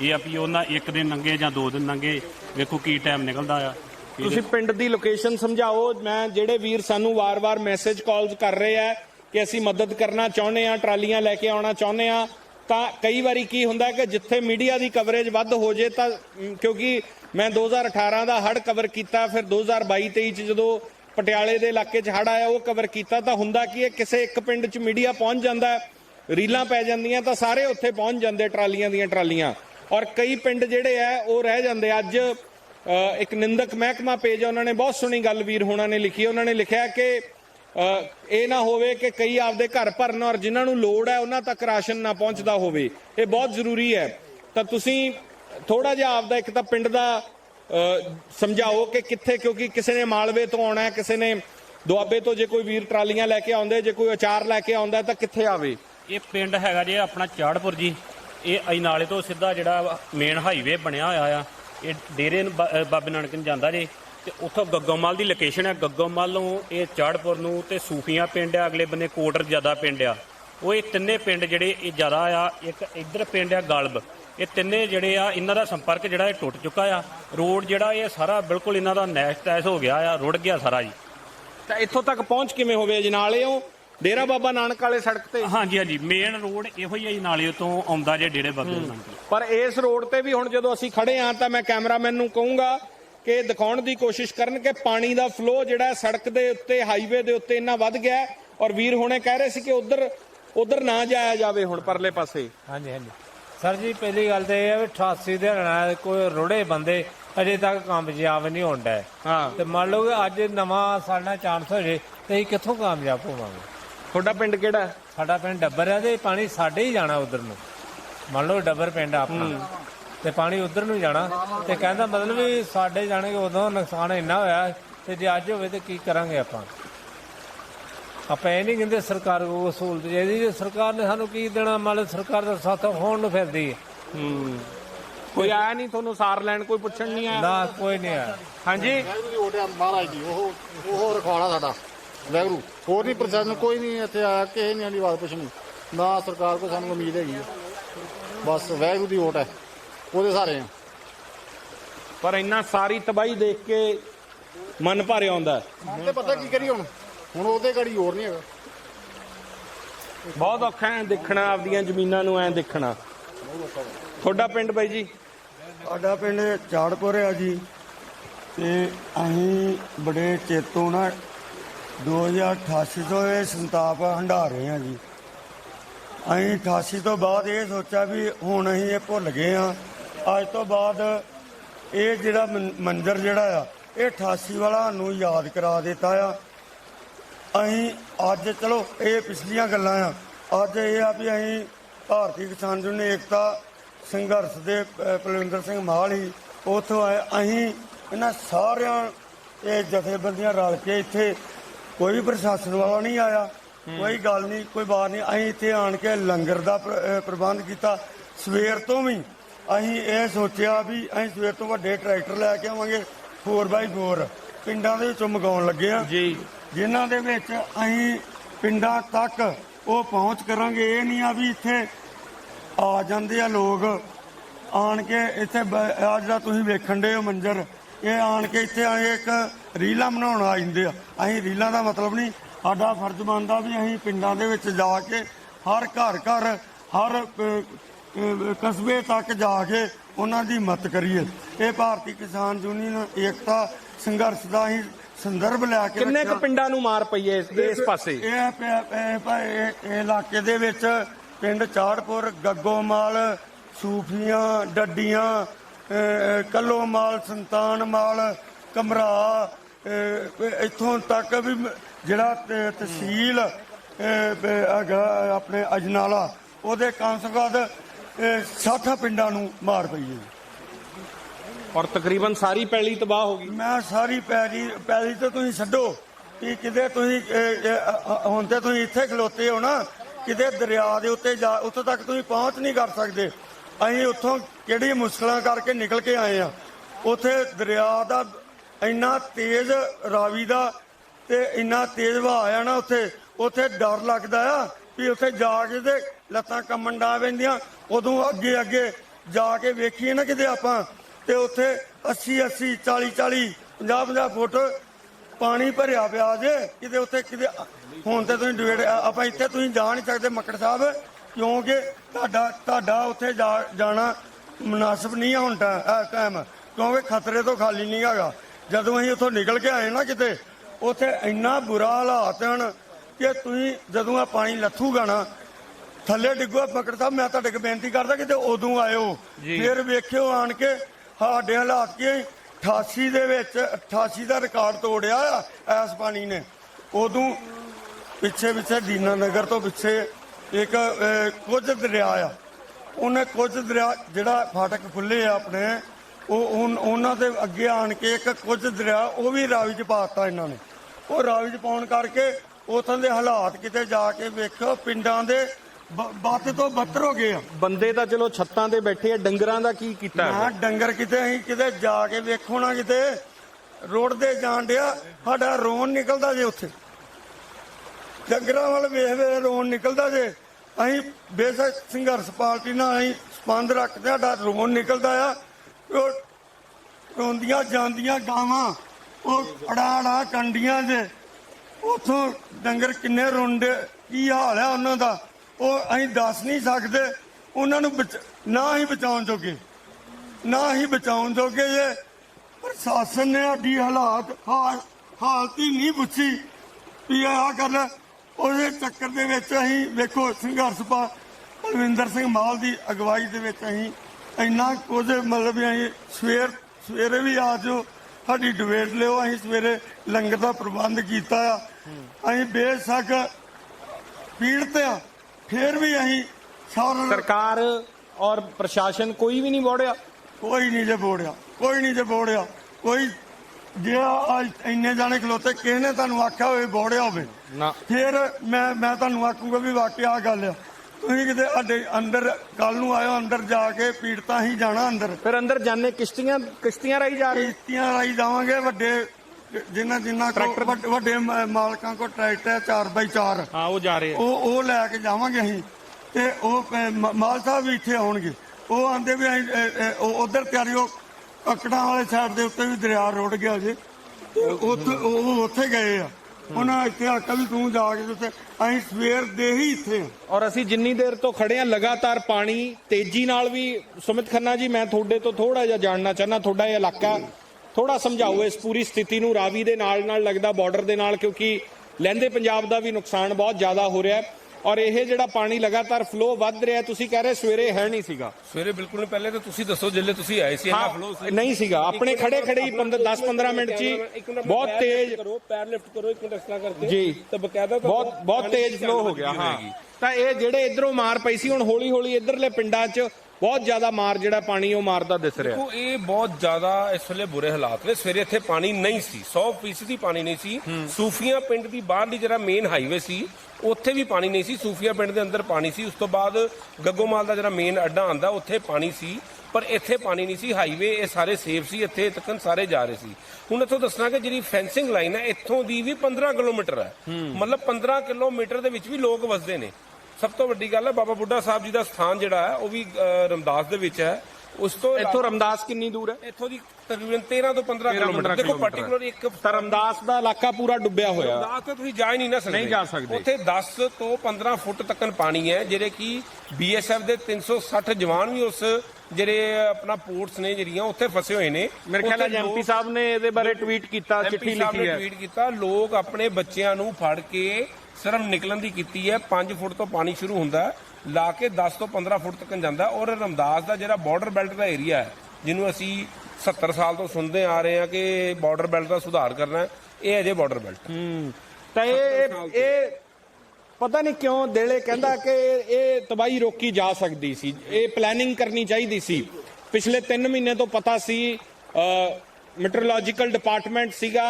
F: ਇਹ ਆ ਵੀ ਉਹਨਾਂ ਇੱਕ ਦਿਨ ਲੰਗੇ ਜਾਂ ਦੋ ਦਿਨ ਲੰਗੇ ਵੇਖੋ ਕੀ ਟਾਈਮ ਨਿਕਲਦਾ ਆ।
D: ਤੁਸੀਂ ਪਿੰਡ ਦੀ ਲੋਕੇਸ਼ਨ ਸਮਝਾਓ। ਮੈਂ ਜਿਹੜੇ ਵੀਰ ਸਾਨੂੰ ਵਾਰ-ਵਾਰ ਮੈਸੇਜ ਕਾਲਸ ਕਰ ਰਹੇ ਆ ਕਿ ਅਸੀਂ ਮਦਦ ਕਰਨਾ ਚਾਹੁੰਦੇ ਆ ਟਰਾਲੀਆਂ ਲੈ ਕੇ ਆਉਣਾ ਚਾਹੁੰਦੇ ਆ ਤਾਂ ਕਈ ਵਾਰੀ ਕੀ ਹੁੰਦਾ ਕਿ ਜਿੱਥੇ ਮੀਡੀਆ ਦੀ ਕਵਰੇਜ ਵੱਧ ਹੋ ਜੇ ਤਾਂ ਕਿਉਂਕਿ ਮੈਂ 2018 ਦਾ ਹੜ੍ਹ ਕਵਰ ਕੀਤਾ, ਫਿਰ 2022-23 ਚ ਜਦੋਂ ਪਟਿਆਲੇ ਦੇ ਇਲਾਕੇ 'ਚ ਹੜ੍ਹ ਆਇਆ, ਉਹ ਕਵਰ ਕੀਤਾ, ਤਾਂ ਹੁੰਦਾ ਕੀ ਹੈ, ਕਿਸੇ ਇੱਕ ਪਿੰਡ 'ਚ ਮੀਡੀਆ ਪਹੁੰਚ ਜਾਂਦਾ ਰੀਲਾਂ ਪੈ ਜਾਂਦੀਆਂ, ਤਾਂ ਸਾਰੇ ਉੱਥੇ ਪਹੁੰਚ ਜਾਂਦੇ ਟਰਾਲੀਆਂ ਦੀਆਂ ਟਰਾਲੀਆਂ। ਔਰ ਕਈ ਪਿੰਡ ਜਿਹੜੇ ਆ, ਉਹ ਰਹਿ ਜਾਂਦੇ ਅੱਜ ਇੱਕ ਨਿੰਦਕ ਮਹਿਕਮਾ ਪੇਜ ਉਹਨਾਂ ਨੇ ਬਹੁਤ ਸੋਹਣੀ ਗੱਲ ਵੀਰ ਹੋਣਾ ਨੇ ਲਿਖੀ, ਉਹਨਾਂ ਨੇ ਲਿਖਿਆ ਕਿ ਇਹ ਨਾ ਹੋਵੇ ਕਿ ਕਈ ਆਪਦੇ ਘਰ ਭਰਨ ਔਰ ਜਿਨ੍ਹਾਂ ਨੂੰ ਲੋੜ ਹੈ, ਉਹਨਾਂ ਤੱਕ ਰਾਸ਼ਨ ਨਾ ਪਹੁੰਚਦਾ ਹੋਵੇ। ਇਹ ਬਹੁਤ ਜ਼ਰੂਰੀ ਹੈ। ਤਾਂ ਤੁਸੀਂ ਥੋੜਾ ਜਿਹਾ ਆਪਦਾ ਇੱਕ ਤਾਂ ਪਿੰਡ ਦਾ ਸਮਝਾਓ ਕਿ ਕਿੱਥੇ, ਕਿਉਂਕਿ ਕਿਸੇ ਨੇ ਮਾਲਵੇ ਤੋਂ ਆਉਣਾ ਹੈ, ਕਿਸੇ ਨੇ ਦੁਆਬੇ ਤੋਂ ਜੇ ਕੋਈ ਵੀਰ ਟਰਾਲੀਆਂ ਲੈ ਕੇ ਆਉਂਦੇ ਜੇ ਕੋਈ ਅਚਾਰ ਲੈ ਕੇ ਆਉਂਦਾ ਤਾਂ ਕਿੱਥੇ ਆਵੇ?
F: ਇਹ ਪਿੰਡ ਹੈਗਾ ਜੇ, ਆਪਣਾ ਚਾੜਪੁਰ ਜੀ। ਇਹ ਅਜਨਾਲੇ ਤੋਂ ਸਿੱਧਾ ਜਿਹੜਾ ਮੇਨ ਹਾਈਵੇ ਬਣਿਆ ਹੋਇਆ ਆ, ਇਹ ਡੇਰੇ ਨੂੰ ਬਾਬੇ ਨਾਨਕ ਨੂੰ ਜਾਂਦਾ ਜੇ। ਤੇ ਉੱਥੋਂ ਗੱਗੋਮਲ ਦੀ ਲੋਕੇਸ਼ਨ ਹੈ। ਗੱਗੋਮਲ ਨੂੰ ਇਹ ਚਾੜਪੁਰ ਨੂੰ ਤੇ ਸੂਫੀਆਂ ਪਿੰਡ ਆ ਅਗਲੇ ਬੰਨੇ ਕੋਟਰ ਜ਼ਿਆਦਾ ਪਿੰਡ ਆ। ਉਹ ਇਹ ਤਿੰਨੇ ਪਿੰਡ ਜਿਹੜੇ ਇਹ ਜ਼ਿਆਦਾ ਆ ਇੱਕ ਇੱਧਰ ਪਿੰਡ ਆ ਗਲਬ। ਇਹ ਤਿੰਨੇ ਜਿਹੜੇ ਆ ਇਹਨਾਂ ਦਾ ਸੰਪਰਕ ਜਿਹੜਾ ਇਹ ਟੁੱਟ ਚੁੱਕਾ ਆ। ਰੋਡ ਜਿਹੜਾ ਇਹ ਸਾਰਾ ਬਿਲਕੁਲ ਇਹਨਾਂ ਦਾ ਨੈਸ਼ ਤੈਸ਼ ਹੋ ਗਿਆ ਆ ਰੁੜ ਗਿਆ ਸਾਰਾ ਜੀ।
D: ਤਾਂ ਇੱਥੋਂ ਤੱਕ ਪਹੁੰਚ ਕਿਵੇਂ ਹੋਵੇ ਅਜਨਾਲਿਓਂ ਡੇਰਾ ਬਾਬਾ ਨਾਨਕ ਵਾਲੇ ਸੜਕ ਤੇ।
F: ਹਾਂਜੀ ਹਾਂਜੀ। ਮੇਨ ਰੋਡ ਇਹੋ ਹੀ ਆ ਜੀ ਨਾਲੇ ਤੋਂ ਆਉਂਦਾ ਜੇ ਡੇਰੇ ਬਾਬੇ ਨਾਨਕ।
D: ਪਰ ਇਸ ਰੋਡ ਤੇ ਵੀ ਹੁਣ ਜਦੋਂ ਅਸੀਂ ਖੜੇ ਆਂ ਤਾਂ ਮੈਂ ਕੈਮਰਾਮੈਨ ਨੂੰ ਕਹੂੰਗਾ ਕਿ ਦਿਖਾਉਣ ਦੀ ਕੋਸ਼ਿਸ਼ ਕਰਨ ਕਿ ਪਾਣੀ ਦਾ ਫਲੋ ਜਿਹੜਾ ਸੜਕ ਦੇ ਉੱਤੇ ਹਾਈਵੇ ਦੇ ਉੱਤੇ ਇੰਨਾ ਵੱਧ ਗਿਆ ਔਰ ਵੀਰ ਹੁਣੇ ਕਹਿ ਰਹੇ ਸੀ ਕਿ ਉਧਰ ਉਧਰ ਨਾ ਜਾਇਆ ਜਾਵੇ ਹੁਣ ਪਰਲੇ ਪਾਸੇ।
G: ਹਾਂਜੀ ਹਾਂਜੀ। ਸਰ ਜੀ ਪਹਿਲੀ ਗੱਲ ਤੇ ਇਹ ਹੈ ਵੀ 88 ਦੇ ਨਾਲ ਕੋਈ ਰੁੜੇ ਬੰਦੇ ਅਜੇ ਤੱਕ ਕਾਮਯਾਬ ਨਹੀਂ ਹੁੰਦਾ
D: ਹਾਂ।
G: ਤੇ ਮੰਨ ਲਓ ਕਿ ਅੱਜ ਨਵਾਂ ਸਾਡਾ ਚਾਂਸ ਹੋ ਜੇ ਤੇ ਅਸੀਂ ਕਿੱਥੋਂ ਕਾਮਯਾਬ ਹੋਵਾਂਗੇ?
D: ਤੁਹਾਡਾ ਪਿੰਡ ਕਿਹੜਾ?
G: ਸਾਡਾ ਪਿੰਡ ਡੱਬਰ ਹੈ ਤੇ ਪਾਣੀ ਸਾਡੇ ਹੀ ਜਾਣਾ ਉਧਰ ਨੂੰ। ਮੰਨ ਲਓ ਡੱਬਰ ਪਿੰਡ ਆਪਣਾ। ਤੇ ਪਾਣੀ ਉਧਰ ਨੂੰ ਜਾਣਾ। ਤੇ ਕਹਿੰਦਾ ਮਤਲਬ ਵੀ ਸਾਡੇ ਜਾਣੇ ਕਿ ਉਦੋਂ ਨੁਕਸਾਨ ਇੰਨਾ ਹੋਇਆ ਤੇ ਜੇ ਅੱਜ ਹੋਵੇ ਤੇ ਕੀ ਕਰਾਂਗੇ ਆਪਾਂ? ਆਪਾਂ ਇਹ ਨਹੀਂ ਕਹਿੰਦੇ ਸਰਕਾਰ ਕੋਲ ਸਹੂਲਤ ਚਾਹੀਦੀ ਜੇ ਸਰਕਾਰ ਨੇ ਸਾਨੂੰ ਕੀ ਦੇਣਾ? ਮੰਨ ਲਓ ਸਰਕਾਰ ਦਾ ਸਾਥੋਂ ਹੋਣ ਨੂੰ ਫਿਰਦੀ ਹੈ।
D: ਹੂੰ। ਕੋਈ ਆਇਆ ਨਹੀਂ ਤੁਹਾਨੂੰ ਸਾਰ ਲੈਣ? ਕੋਈ ਪੁੱਛਣ ਨਹੀਂ ਆਇਆ?
G: ਨਾ ਕੋਈ ਨਹੀਂ ਆਇਆ।
D: ਹਾਂਜੀ?
H: ਵਾਹਿਗੁਰੂ ਦੀ ਓਟ ਆ ਮਹਾਰਾਜ ਦੀ ਉਹ ਉਹ ਰਖਵਾਲਾ ਸਾਡਾ। ਵਾਹਿਗੁਰੂ ਹੋਰ ਨਹੀਂ ਪ੍ਰਸ਼ਾਸਨ ਕੋਈ ਨਹੀਂ ਇੱਥੇ ਆਇਆ ਕਿਸੇ ਨੇ ਵਾਲੀ ਬਾਤ ਪੁੱਛਣੀ। ਨਾ ਸਰਕਾਰ ਕੋ ਸਾਨੂੰ ਉਮੀਦ ਹੈਗੀ ਹੈ। ਬਸ ਵਾਹਿਗੁਰੂ ਦੀ ਓਟ ਹੈ। ਉਹਦੇ ਸਾਰੇ ਆ।
D: ਪਰ ਇੰਨਾ ਸਾਰੀ ਤਬਾਹੀ ਦੇਖ ਕੇ ਮਨ ਭਾਰੇ ਆਉਂਦਾ ਹੈ।
H: ਹੁਣ ਤੇ ਪਤਾ ਕੀ ਕਰੀ ਹੁਣ? ਹੁਣ ਉਹਦੇ ਗਾੜੀ ਹੋਰ ਨਹੀਂ ਹੈਗਾ।
D: ਬਹੁਤ ਔਖਾ ਹੈ ਦੇਖਣਾ ਆਪਦੀਆਂ ਜ਼ਮੀਨਾਂ ਨੂੰ ਐ ਦੇਖਣਾ। ਤੁਹਾਡਾ ਪਿੰਡ ਬਾਈ ਜੀ?
C: ਸਾਡਾ ਪਿੰਡ ਝਾੜਪੁਰ ਆ ਜੀ। ਤੇ ਅਸੀਂ ਬੜੇ ਚੇਤੋਂ ਨਾ 2088 ਤੋਂ ਇਹ ਸੰਤਾਪ ਹੰਢਾ ਰਹੇ ਆ ਜੀ। ਅਸੀਂ 88 ਤੋਂ ਬਾਅਦ ਇਹ ਸੋਚਿਆ ਵੀ ਹੁਣ ਅਸੀਂ ਇਹ ਭੁੱਲ ਗਏ ਆ। ਅੱਜ ਤੋਂ ਬਾਅਦ ਇਹ ਜਿਹੜਾ ਮੰ- ਮੰਜ਼ਰ ਜਿਹੜਾ ਆ ਇਹ 88 ਵਾਲਾ ਸਾਨੂੰ ਯਾਦ ਕਰਾ ਦਿੱਤਾ ਆ। ਅਸੀਂ ਅੱਜ ਚਲੋ ਇਹ ਪਿਛਲੀਆਂ ਗੱਲਾਂ ਆ। ਅੱਜ ਇਹ ਆ ਵੀ ਅਸੀਂ ਭਾਰਤੀ ਕਿਸਾਨ ਯੂਨੀਅਨ ਏਕਤਾ ਸੰਘਰਸ਼ ਦੇ ਪਲਵਿੰਦਰ ਸਿੰਘ ਮਾਲ ਹੀ ਉਥੋਂ ਆਏ। ਅਸੀਂ ਇਹਨਾਂ ਸਾਰਿਆਂ ਇਹ ਜਥੇਬੰਦੀਆਂ ਰਲ ਕੇ ਇੱਥੇ ਕੋਈ ਪ੍ਰਸ਼ਾਸਨ ਵਾਲਾ ਨਹੀਂ ਆਇਆ ਕੋਈ ਗੱਲ ਨਹੀਂ ਕੋਈ ਬਾਤ ਨਹੀਂ। ਅਸੀਂ ਇੱਥੇ ਆਣ ਕੇ ਲੰਗਰ ਦਾ ਪ੍ਰਬੰਧ ਕੀਤਾ। ਸਵੇਰ ਤੋਂ ਵੀ ਅਸੀਂ ਇਹ ਸੋਚਿਆ ਵੀ ਅਸੀਂ ਸਵੇਰ ਤੋਂ ਵੱਡੇ ਟਰੈਕਟਰ ਲੈ ਕੇ ਆਵਾਂਗੇ 4x4 ਪਿੰਡਾਂ ਦੇ ਵਿੱਚੋਂ ਮਗਾਉਣ ਲੱਗੇ ਆ।
D: ਜੀ।
C: ਜਿਨ੍ਹਾਂ ਦੇ ਵਿੱਚ ਅਸੀਂ ਪਿੰਡਾਂ ਤੱਕ ਉਹ ਪਹੁੰਚ ਕਰਾਂਗੇ। ਇਹ ਨਹੀਂ ਆ ਵੀ ਇੱਥੇ ਆ ਜਾਂਦੇ ਆ ਲੋਕ। ਆਣ ਕੇ ਇੱਥੇ ਆ ਜਿਹੜਾ ਤੁਸੀਂ ਵੇਖਣ ਦੇ ਹੋ ਮੰਜ਼ਰ ਇਹ ਆਣ ਕੇ ਇੱਥੇ ਆਏ ਇੱਕ ਰੀਲਾਂ ਬਣਾਉਣ ਆ ਜਾਂਦੇ ਆ। ਅਸੀਂ ਰੀਲਾਂ ਦਾ ਮਤਲਬ ਨਹੀਂ ਸਾਡਾ ਫਰਜ਼ ਬਣਦਾ ਵੀ ਅਸੀਂ ਪਿੰਡਾਂ ਦੇ ਵਿੱਚ ਜਾ ਕੇ ਹਰ ਘਰ ਘਰ ਹਰ ਕਸਬੇ ਤੱਕ ਜਾ ਕੇ ਉਹਨਾਂ ਦੀ ਮਦਦ ਕਰੀਏ ਇਹ ਭਾਰਤੀ ਕਿਸਾਨ ਯੂਨੀਅਨ ਏਕਤਾ ਸੰਘਰਸ਼ ਦਾ ਹੀ ਸੰਦਰਭ ਲੈ ਕੇ
D: ਕਿੰਨੇ ਕੁ। ਪਿੰਡਾਂ ਨੂੰ ਮਾਰ ਪਈ ਹੈ ਇਸ ਇਸ ਪਾਸੇ
C: ਇਹ ਇਲਾਕੇ ਦੇ ਵਿੱਚ ਪਿੰਡ ਚਾੜਪੁਰ ਗੱਗੋਮਾਲ ਸੂਫੀਆਂ ਡੱਡੀਆਂ ਕੱਲੋਮਾਲ ਸੰਤਾਨਮਾਲ ਕਮਰਾ ਇੱਥੋਂ ਤੱਕ ਵੀ ਜਿਹੜਾ ਤਹਿਸੀਲ ਆਪਣੇ ਅਜਨਾਲਾ ਉਹਦੇ ਕਮ 60 ਪਿੰਡਾਂ ਨੂੰ ਮਾਰ ਪਈ ਹੈ।
D: ਔਰ ਤਕਰੀਬਨ ਸਾਰੀ ਪੈਲੀ ਤਬਾਹ ਹੋ ਗਈ।
C: ਮੈਂ ਸਾਰੀ ਪੈਲੀ ਪੈਲੀ ਤੋਂ ਤੁਸੀਂ ਛੱਡੋ ਕਿ ਕਿਤੇ ਤੁਸੀਂ ਹੁਣ ਤੇ ਤੁਸੀਂ ਇੱਥੇ ਖਲੋਤੇ ਹੋ ਨਾ ਕਿਤੇ ਦਰਿਆ ਦੇ ਉੱਤੇ ਜਾ ਉੱਥੋਂ ਤੱਕ ਤੁਸੀਂ ਪਹੁੰਚ ਨਹੀਂ ਕਰ ਸਕਦੇ। ਅਸੀਂ ਉੱਥੋਂ ਕਿਹੜੀ ਮੁਸ਼ਕਲਾਂ ਕਰਕੇ ਨਿਕਲ ਕੇ ਆਏ ਆ ਉੱਥੇ ਦਰਿਆ ਦਾ ਇੰਨਾ ਤੇਜ਼ ਰਾਵੀ ਦਾ ਤੇ ਇੰਨਾ ਤੇਜ਼ ਵਹਾਅ ਆ ਨਾ ਉੱਥੇ ਉੱਥੇ ਡਰ ਲੱਗਦਾ ਆ ਵੀ ਉੱਥੇ ਜਾ ਕੇ ਤੇ ਲੱਤਾਂ ਕੰਮਣ ਡਾ ਪੈਂਦੀਆਂ। ਉਦੋਂ ਅੱਗੇ ਅੱਗੇ ਜਾ ਕੇ ਵੇਖੀਏ ਨਾ ਕਿਤੇ ਆਪਾਂ, ਤੇ ਉੱਥੇ 80 80 40 40 50 50 ਫੁੱਟ ਪਾਣੀ ਭਰਿਆ ਪਿਆ ਜੇ। ਕਿਤੇ ਉੱਥੇ ਕਿਤੇ ਹੁਣ ਤੇ ਤੁਸੀਂ ਡਿਬੇਟ ਆਪਾਂ ਇੱਥੇ ਤੁਸੀਂ ਜਾ ਨਹੀਂ ਸਕਦੇ ਮੱਕੜ ਸਾਹਿਬ, ਕਿਉਂਕਿ ਤੁਹਾਡਾ ਤੁਹਾਡਾ ਉੱਥੇ ਜਾ- ਜਾਣਾ ਮੁਨਾਸਬ ਨਹੀਂ ਹੈ ਹੁਣ ਤਾਂ ਇਸ ਟਾਈਮ ਕਿਉਂਕਿ ਖਤਰੇ ਤੋਂ ਖਾਲੀ ਨਹੀਂ ਹੈਗਾ। ਜਦੋਂ ਅਸੀਂ ਉੱਥੋਂ ਨਿਕਲ ਕੇ ਆਏ ਨਾ ਕਿਤੇ, ਉੱਥੇ ਇੰਨਾ ਬੁਰਾ ਹਾਲਾਤ ਹਨ ਕਿ ਤੁਸੀਂ ਜਦੋਂ ਆ ਪਾਣੀ ਲੱਥੂਗਾ ਨਾ ਥੱਲੇ ਡਿੱਗੋ ਸਾਹਿਬ ਮੈਂ ਤੁਹਾਡੇ ਕੋਲ ਬੇਨਤੀ ਕਰਦਾ ਕਿ ਉਦੋਂ ਆਇਓ ਫਿਰ ਵੇਖਿਓ ਆਣ ਕੇ ਸਾਡੇ ਹਾਲਾਤ ਕੀ 88 ਦੇ ਵਿੱਚ 88 ਦਾ ਰਿਕਾਰਡ ਤੋੜਿਆ ਐਸ ਪਾਣੀ ਨੇ। ਉਦੋਂ ਪਿੱਛੇ ਪਿੱਛੇ ਦੀਨਾ ਨਗਰ ਤੋਂ ਪਿੱਛੇ ਇੱਕ ਕੁਝ ਦਰਿਆ ਆ। ਉਹਨੇ ਕੁਝ ਦਰਿਆ ਜਿਹੜਾ ਫਾਟਕ ਖੁੱਲੇ ਆ ਆਪਣੇ ਉਹ ਉਹਨਾਂ ਦੇ ਅੱਗੇ ਆਣ ਕੇ ਇੱਕ ਕੁਝ ਦਰਿਆ ਉਹ ਵੀ ਰਾਵੀ ਚ ਪਾਤਾ ਇਹਨਾਂ ਨੇ। ਉਹ ਰਾਵੀ ਚ ਪਾਉਣ ਕਰਕੇ ਉਥੋਂ ਦੇ ਹਾਲਾਤ ਕਿਤੇ ਜਾ ਕੇ ਵੇਖੋ ਪਿੰਡਾਂ ਦੇ ਬੱਤ ਤੋਂ ਬੱਤਰ ਹੋ ਗਏ ਆ।
D: ਬੰਦੇ ਤਾਂ ਚਲੋ ਛੱਤਾਂ ਤੇ ਬੈਠੇ ਆ ਡੰਗਰਾਂ ਦਾ ਕੀ ਕੀਤਾ
C: ਨਾ ਡੰਗਰ ਕਿਤੇ ਅਸੀਂ ਕਿਤੇ ਜਾ ਕੇ ਵੇਖੋ ਨਾ ਕਿਤੇ ਰੋਡ ਦੇ ਜਾਣ ਡਿਆ ਸਾਡਾ ਰੋਣ ਨਿਕਲਦਾ ਜੇ ਉੱਥੇ। ਡੰਗਰਾਂ ਵੱਲ ਵੇਖ ਵੇਖ ਰੋਣ ਨਿਕਲਦਾ ਜੇ ਅਸੀਂ ਬੇਸ਼ੱਕ ਸੰਘਰਸ਼ ਪਾਰਟੀ ਨਾਲ ਅਸੀਂ ਸੰਬੰਧ ਰੱਖਦੇ ਸਾਡਾ ਰੋਣ ਨਿਕਲਦਾ ਆ ਉਹ ਰੋਂਦੀਆਂ ਜਾਂਦੀਆਂ ਗਾਵਾਂ ਉਹ ਅੜਾ ਅੜਾ ਕੰਡੀਆਂ ਜੇ ਉਥੋਂ ਡੰਗਰ ਕਿੰਨੇ ਰੋਂਦੇ ਕੀ ਹਾਲ ਹੈ ਉਹਨਾਂ ਦਾ? ਉਹ ਅਸੀਂ ਦੱਸ ਨਹੀਂ ਸਕਦੇ, ਉਹਨਾਂ ਨੂੰ ਬਚ- ਨਾ ਹੀ ਬਚਾਉਣ ਜੋਗੇ। ਨਾ ਹੀ ਬਚਾਉਣ ਜੋਗੇ ਜੇ। ਪ੍ਰਸ਼ਾਸਨ ਨੇ ਸਾਡੀ ਹਾਲਾਤ, ਹਾਲ, ਹਾਲਤ ਹੀ ਨਹੀਂ ਪੁੱਛੀ ਵੀ ਆਹ ਗੱਲ, ਉਹਦੇ ਚੱਕਰ ਦੇ ਵਿੱਚ ਅਸੀਂ ਵੇਖੋ ਸੰਘਰਸ਼ ਪਾ, ਬਲਵਿੰਦਰ ਸਿੰਘ ਮਾਲ ਦੀ ਅਗਵਾਈ ਦੇ ਵਿੱਚ ਅਸੀਂ ਇੰਨਾ ਕੁਝ ਮਤਲਬ ਅਸੀਂ ਸਵੇਰ, ਸਵੇਰੇ ਵੀ ਆ ਜਾਓ, ਸਾਡੀ ਡਿਬੇਟ ਲਿਓ, ਅਸੀਂ ਸਵੇਰੇ ਲੰਗਰ ਦਾ ਪ੍ਰਬੰਧ ਕੀਤਾ ਆ। ਅਸੀਂ ਬੇਸ਼ੱਕ ਪੀੜਤ ਆ। ਫਿਰ ਵੀ ਅਸੀਂ ਸਾਰਾ
D: ਸਰਕਾਰ ਔਰ ਪ੍ਰਸ਼ਾਸਨ ਕੋਈ ਵੀ ਨਹੀਂ ਵੜਿਆ
C: ਕੋਈ ਨਹੀਂ ਜੇ ਬੋੜਿਆ ਕੋਈ ਨਹੀਂ ਜੇ ਬੋੜਿਆ ਕੋਈ ਜੇ ਅੱਜ ਇੰਨੇ ਜਾਣੇ ਖਲੋਤੇ ਕਿਸੇ ਨੇ ਤੁਹਾਨੂੰ ਆਖਿਆ ਹੋਵੇ ਬੋੜਿਆ ਹੋਵੇ?
D: ਨਾ।
C: ਫਿਰ ਮੈਂ ਮੈਂ ਤੁਹਾਨੂੰ ਆਖੂਗਾ ਵੀ ਵਾਕਿਆ ਆ ਗੱਲ ਆ। ਤੁਸੀਂ ਕਿਤੇ ਅੱਡੇ ਅੰਦਰ ਕੱਲ ਨੂੰ ਆਇਓ ਅੰਦਰ ਜਾ ਕੇ ਪੀੜਤਾ ਹੀ ਜਾਣਾ ਅੰਦਰ।
D: ਫਿਰ ਅੰਦਰ ਜਾਣੇ ਕਿਸ਼ਤੀਆਂ ਕਿਸ਼ਤੀਆਂ ਰਾਈ ਜਾ ਰਹੀ।
C: ਕਿਸ਼ਤੀਆਂ ਰਾਈ ਜਾਵਾਂਗੇ ਵੱਡੇ ਜਿਨ੍ਹਾਂ ਜਿਨ੍ਹਾਂ ਕੋ ਵੱਡੇ- ਵੱਡੇ ਮ- ਮਾਲਕਾਂ ਕੋ ਟਰੈਕਟਰ 4x4
D: ਹਾਂ ਉਹ ਜਾ ਰਹੇ ਆ।
C: ਉਹ ਉਹ ਲੈ ਕੇ ਜਾਵਾਂਗੇ ਅਸੀਂ। ਤੇ ਉਹ ਮ- ਮਾਲ ਸਾਹਿਬ ਵੀ ਇੱਥੇ ਆਉਣਗੇ। ਉਹ ਆਂਦੇ ਵੀ ਅਸੀਂ ਉਧਰ ਤਿਆਰੀ ਉਹ ਅਕੜਾਂ ਵਾਲੇ ਸਾਈਡ ਦੇ ਉੱਤੇ ਵੀ ਦਰਿਆ ਰੁੜ ਗਿਆ ਜੇ। ਤੇ ਉੱਥੇ ਉਹ ਉਹ ਉੱਥੇ ਗਏ ਆ। ਉਹਨਾਂ ਇੱਥੇ ਆਖਿਆ ਵੀ ਤੂੰ ਜਾ ਕੇ ਉੱਥੇ ਅਸੀਂ ਸਵੇਰ ਦੇ ਹੀ ਇੱਥੇ
D: ਔਰ ਅਸੀਂ ਜਿੰਨੀ ਦੇਰ ਤੋਂ ਖੜੇ ਆ ਲਗਾਤਾਰ ਪਾਣੀ ਤੇਜ਼ੀ ਨਾਲ ਵੀ ਸੁਮਿਤ ਖੰਨਾ ਜੀ ਮੈਂ ਤੁਹਾਡੇ ਤੋਂ ਥੋੜਾ ਜਿਹਾ ਜਾਣਨਾ ਚਾਹਨਾ ਤੁਹਾਡਾ ਇਹ ਇਲਾਕਾ ਥੋੜਾ ਸਮਝਾਓ ਇਸ ਪੂਰੀ ਸਥਿਤੀ ਨੂੰ। ਰਾਵੀ ਦੇ ਨਾਲ ਨਾਲ ਲੱਗਦਾ ਬਾਰਡਰ ਦੇ ਨਾਲ ਕਿਉਂਕਿ ਲਹਿੰਦੇ ਪੰਜਾਬ ਦਾ ਵੀ ਨੁਕਸਾਨ ਬਹੁਤ ਜ਼ਿਆਦਾ ਹੋ ਰਿਹਾ ਹੈ। ਔਰ ਇਹ ਜਿਹੜਾ ਪਾਣੀ ਲਗਾਤਾਰ ਫਲੋ ਵੱਧ ਰਿਹਾ ਤੁਸੀਂ ਕਹਿ ਰਹੇ ਸਵੇਰੇ ਹੈ ਨਹੀਂ ਸੀਗਾ।
I: ਸਵੇਰੇ ਬਿਲਕੁਲ ਨਹੀਂ ਪਹਿਲੇ ਤਾਂ ਤੁਸੀਂ ਦੱਸੋ ਜਿੱਲੇ ਤੁਸੀਂ ਆਏ ਸੀ ਇੰਨਾ ਫਲੋ
D: ਨਹੀਂ ਸੀਗਾ। ਆਪਣੇ ਖੜੇ ਖੜੇ ਹੀ 10 15 ਮਿੰਟ ਚ ਬਹੁਤ ਤੇਜ਼
I: ਕਰੋ ਪੈਰ ਲਿਫਟ ਕਰੋ ਇੱਕ ਮਿੰਟ ਤਰ੍ਹਾਂ ਕਰਕੇ।
D: ਜੀ।
I: ਤੇ ਬਕਾਇਦਾ
D: ਬਹੁਤ ਬਹੁਤ ਤੇਜ਼ ਫਲੋ ਹੋ ਗਿਆ ਹਾਂ। ਤਾਂ ਇਹ ਜਿਹੜੇ ਇਧਰੋਂ ਮਾਰ ਪਈ ਸੀ ਹੁਣ ਹੌਲੀ ਹੌਲੀ ਇਧਰਲੇ ਪਿੰਡਾਂ 'ਚ ਬਹੁਤ ਜ਼ਿਆਦਾ ਮਾਰ ਜਿਹੜਾ ਪਾਣੀ ਉਹ ਮਾਰਦਾ ਦਿਸ ਰਿਹਾ।
I: ਦੇਖੋ ਇਹ ਬਹੁਤ ਜ਼ਿਆਦਾ ਇਸ ਵੇਲੇ ਬੁਰੇ ਹਾਲਾਤ ਨੇ। ਸਵੇਰੇ ਇੱਥੇ ਪਾਣੀ ਨਹੀਂ ਸੀ। 100% ਪਾਣੀ ਨਹੀਂ ਸੀ। ਸੂਫੀਆ ਪਿੰਡ ਦੀ ਬਾਹਰਲੀ ਜਿਹੜਾ ਮੇਨ ਹਾਈਵੇ ਸੀ ਉੱਥੇ ਵੀ ਪਾਣੀ ਨਹੀਂ ਸੀ। ਸੂਫੀਆ ਪਿੰਡ ਦੇ ਅੰਦਰ ਪਾਣੀ ਸੀ। ਉਸ ਤੋਂ ਬਾਅਦ ਗੱਗੋਮਾਲ ਦਾ ਜਿਹੜਾ ਮੇਨ ਅੱਡਾ ਆਂਦਾ ਉੱਥੇ ਪਾਣੀ ਸੀ। ਪਰ ਇੱਥੇ ਪਾਣੀ ਨਹੀਂ ਸੀ। ਹਾਈਵੇ ਇਹ ਸਾਰੇ ਸੇਫ ਸੀ। ਇੱਥੇ ਤੱਕਨ ਸਾਰੇ ਜਾ ਰਹੇ ਸੀ। ਹੁਣ ਇੱਥੋਂ ਦੱਸਣਾ ਕਿ ਜਿਹੜੀ ਫੈਂਸਿੰਗ ਲਾਈਨ ਹੈ ਇੱਥੋਂ ਦੀ ਵੀ 15 ਕਿਲੋਮੀਟਰ ਹੈ। ਮਤਲਬ 15 ਕਿਲੋਮੀਟਰ ਦੇ ਵਿੱਚ ਵੀ ਲੋਕ ਵਸਦੇ ਨੇ। ਸਭ ਤੋਂ ਵੱਡੀ ਗੱਲ ਹੈ ਬਾਬਾ ਬੁੱਢਾ ਸਾਹਿਬ ਜੀ ਦਾ ਸਥਾਨ ਜਿਹੜਾ ਹੈ ਉਹ ਵੀ ਰਮਦਾਸ ਦੇ ਵਿੱਚ ਹੈ। ਉਸ ਤੋਂ
D: ਇੱਥੋਂ ਰਮਦਾਸ ਕਿੰਨੀ ਦੂਰ ਹੈ?
I: ਇੱਥੋਂ ਦੀ ਤਕਰੀਬਨ 13 ਤੋਂ 15 ਕਿਲੋਮੀਟਰ। ਦੇਖੋ ਪਾਰਟਿਕੂਲਰ ਇੱਕ
D: ਰਮਦਾਸ ਦਾ ਇਲਾਕਾ ਪੂਰਾ ਡੁੱਬਿਆ ਹੋਇਆ।
I: ਰਮਦਾਸ ਤੇ ਤੁਸੀਂ ਜਾ ਹੀ ਨਹੀਂ ਨਾ ਸਕਦੇ।
D: ਨਹੀਂ ਜਾ ਸਕਦੇ।
I: ਉੱਥੇ 10 ਤੋਂ 15 ਫੁੱਟ ਤੱਕਨ ਪਾਣੀ ਹੈ ਜਿਹੜੇ ਕਿ ਬੀਐਸਐਫ ਦੇ 360 ਜਵਾਨ ਵੀ ਉਸ ਜਿਹੜੇ ਆਪਣਾ ਪੋਰਟਸ ਨੇ ਜਿਹੜੀਆਂ ਉੱਥੇ ਫਸੇ ਹੋਏ ਨੇ।
D: ਮੇਰੇ ਖਿਆਲ
I: ਉੱਥੇ
D: ਐਮਪੀ ਸਾਹਿਬ ਨੇ ਇਹਦੇ ਬਾਰੇ ਟਵੀਟ ਕੀਤਾ ਚਿੱਠੀ
I: ਸਾਹਿਬ
D: ਲਿਖੀ
I: ਨੇ
D: ਹੈ।
I: ਟਵੀਟ ਕੀਤਾ ਲੋਕ ਆਪਣੇ ਬੱਚਿਆਂ ਨੂੰ ਫੜ ਕੇ ਸਿਰਫ ਨਿਕਲਣ ਦੀ ਕੀਤੀ ਹੈ 5 ਫੁੱਟ ਤੋਂ ਪਾਣੀ ਸ਼ੁਰੂ ਹੁੰਦਾ ਲਾ ਕੇ 10 ਤੋਂ 15 ਫੁੱਟ ਤੱਕ ਜਾਂਦਾ ਔਰ ਰਮਦਾਸ ਦਾ ਜਿਹੜਾ ਬਾਰਡਰ ਬੈਲਟ ਦਾ ਏਰੀਆ ਹੈ ਜਿਹਨੂੰ ਅਸੀਂ 70 ਸਾਲ ਤੋਂ ਸੁਣਦੇ ਆ ਰਹੇ ਹਾਂ ਕਿ ਬਾਰਡਰ ਬੈਲਟ ਦਾ ਸੁਧਾਰ ਕਰਨਾ ਹੈ ਇਹ ਅਜੇ ਬਾਰਡਰ ਬੈਲਟ
D: ਹੂੰ ਤਾਂ ਇਹ ਇਹ ਪਤਾ ਨਹੀਂ ਕਿਉਂ ਦੇਲੇ ਕਹਿੰਦਾ ਕਿ ਇਹ ਤਬਾਹੀ ਰੋਕੀ ਜਾ ਸਕਦੀ ਸੀ ਇਹ ਪਲੈਨਿੰਗ ਕਰਨੀ ਚਾਹੀਦੀ ਸੀ। ਪਿਛਲੇ 3 ਮਹੀਨੇ ਤੋਂ ਪਤਾ ਸੀ ਮੈਟਰੋਲੋਜੀਕਲ ਡਿਪਾਰਟਮੈਂਟ ਸੀਗਾ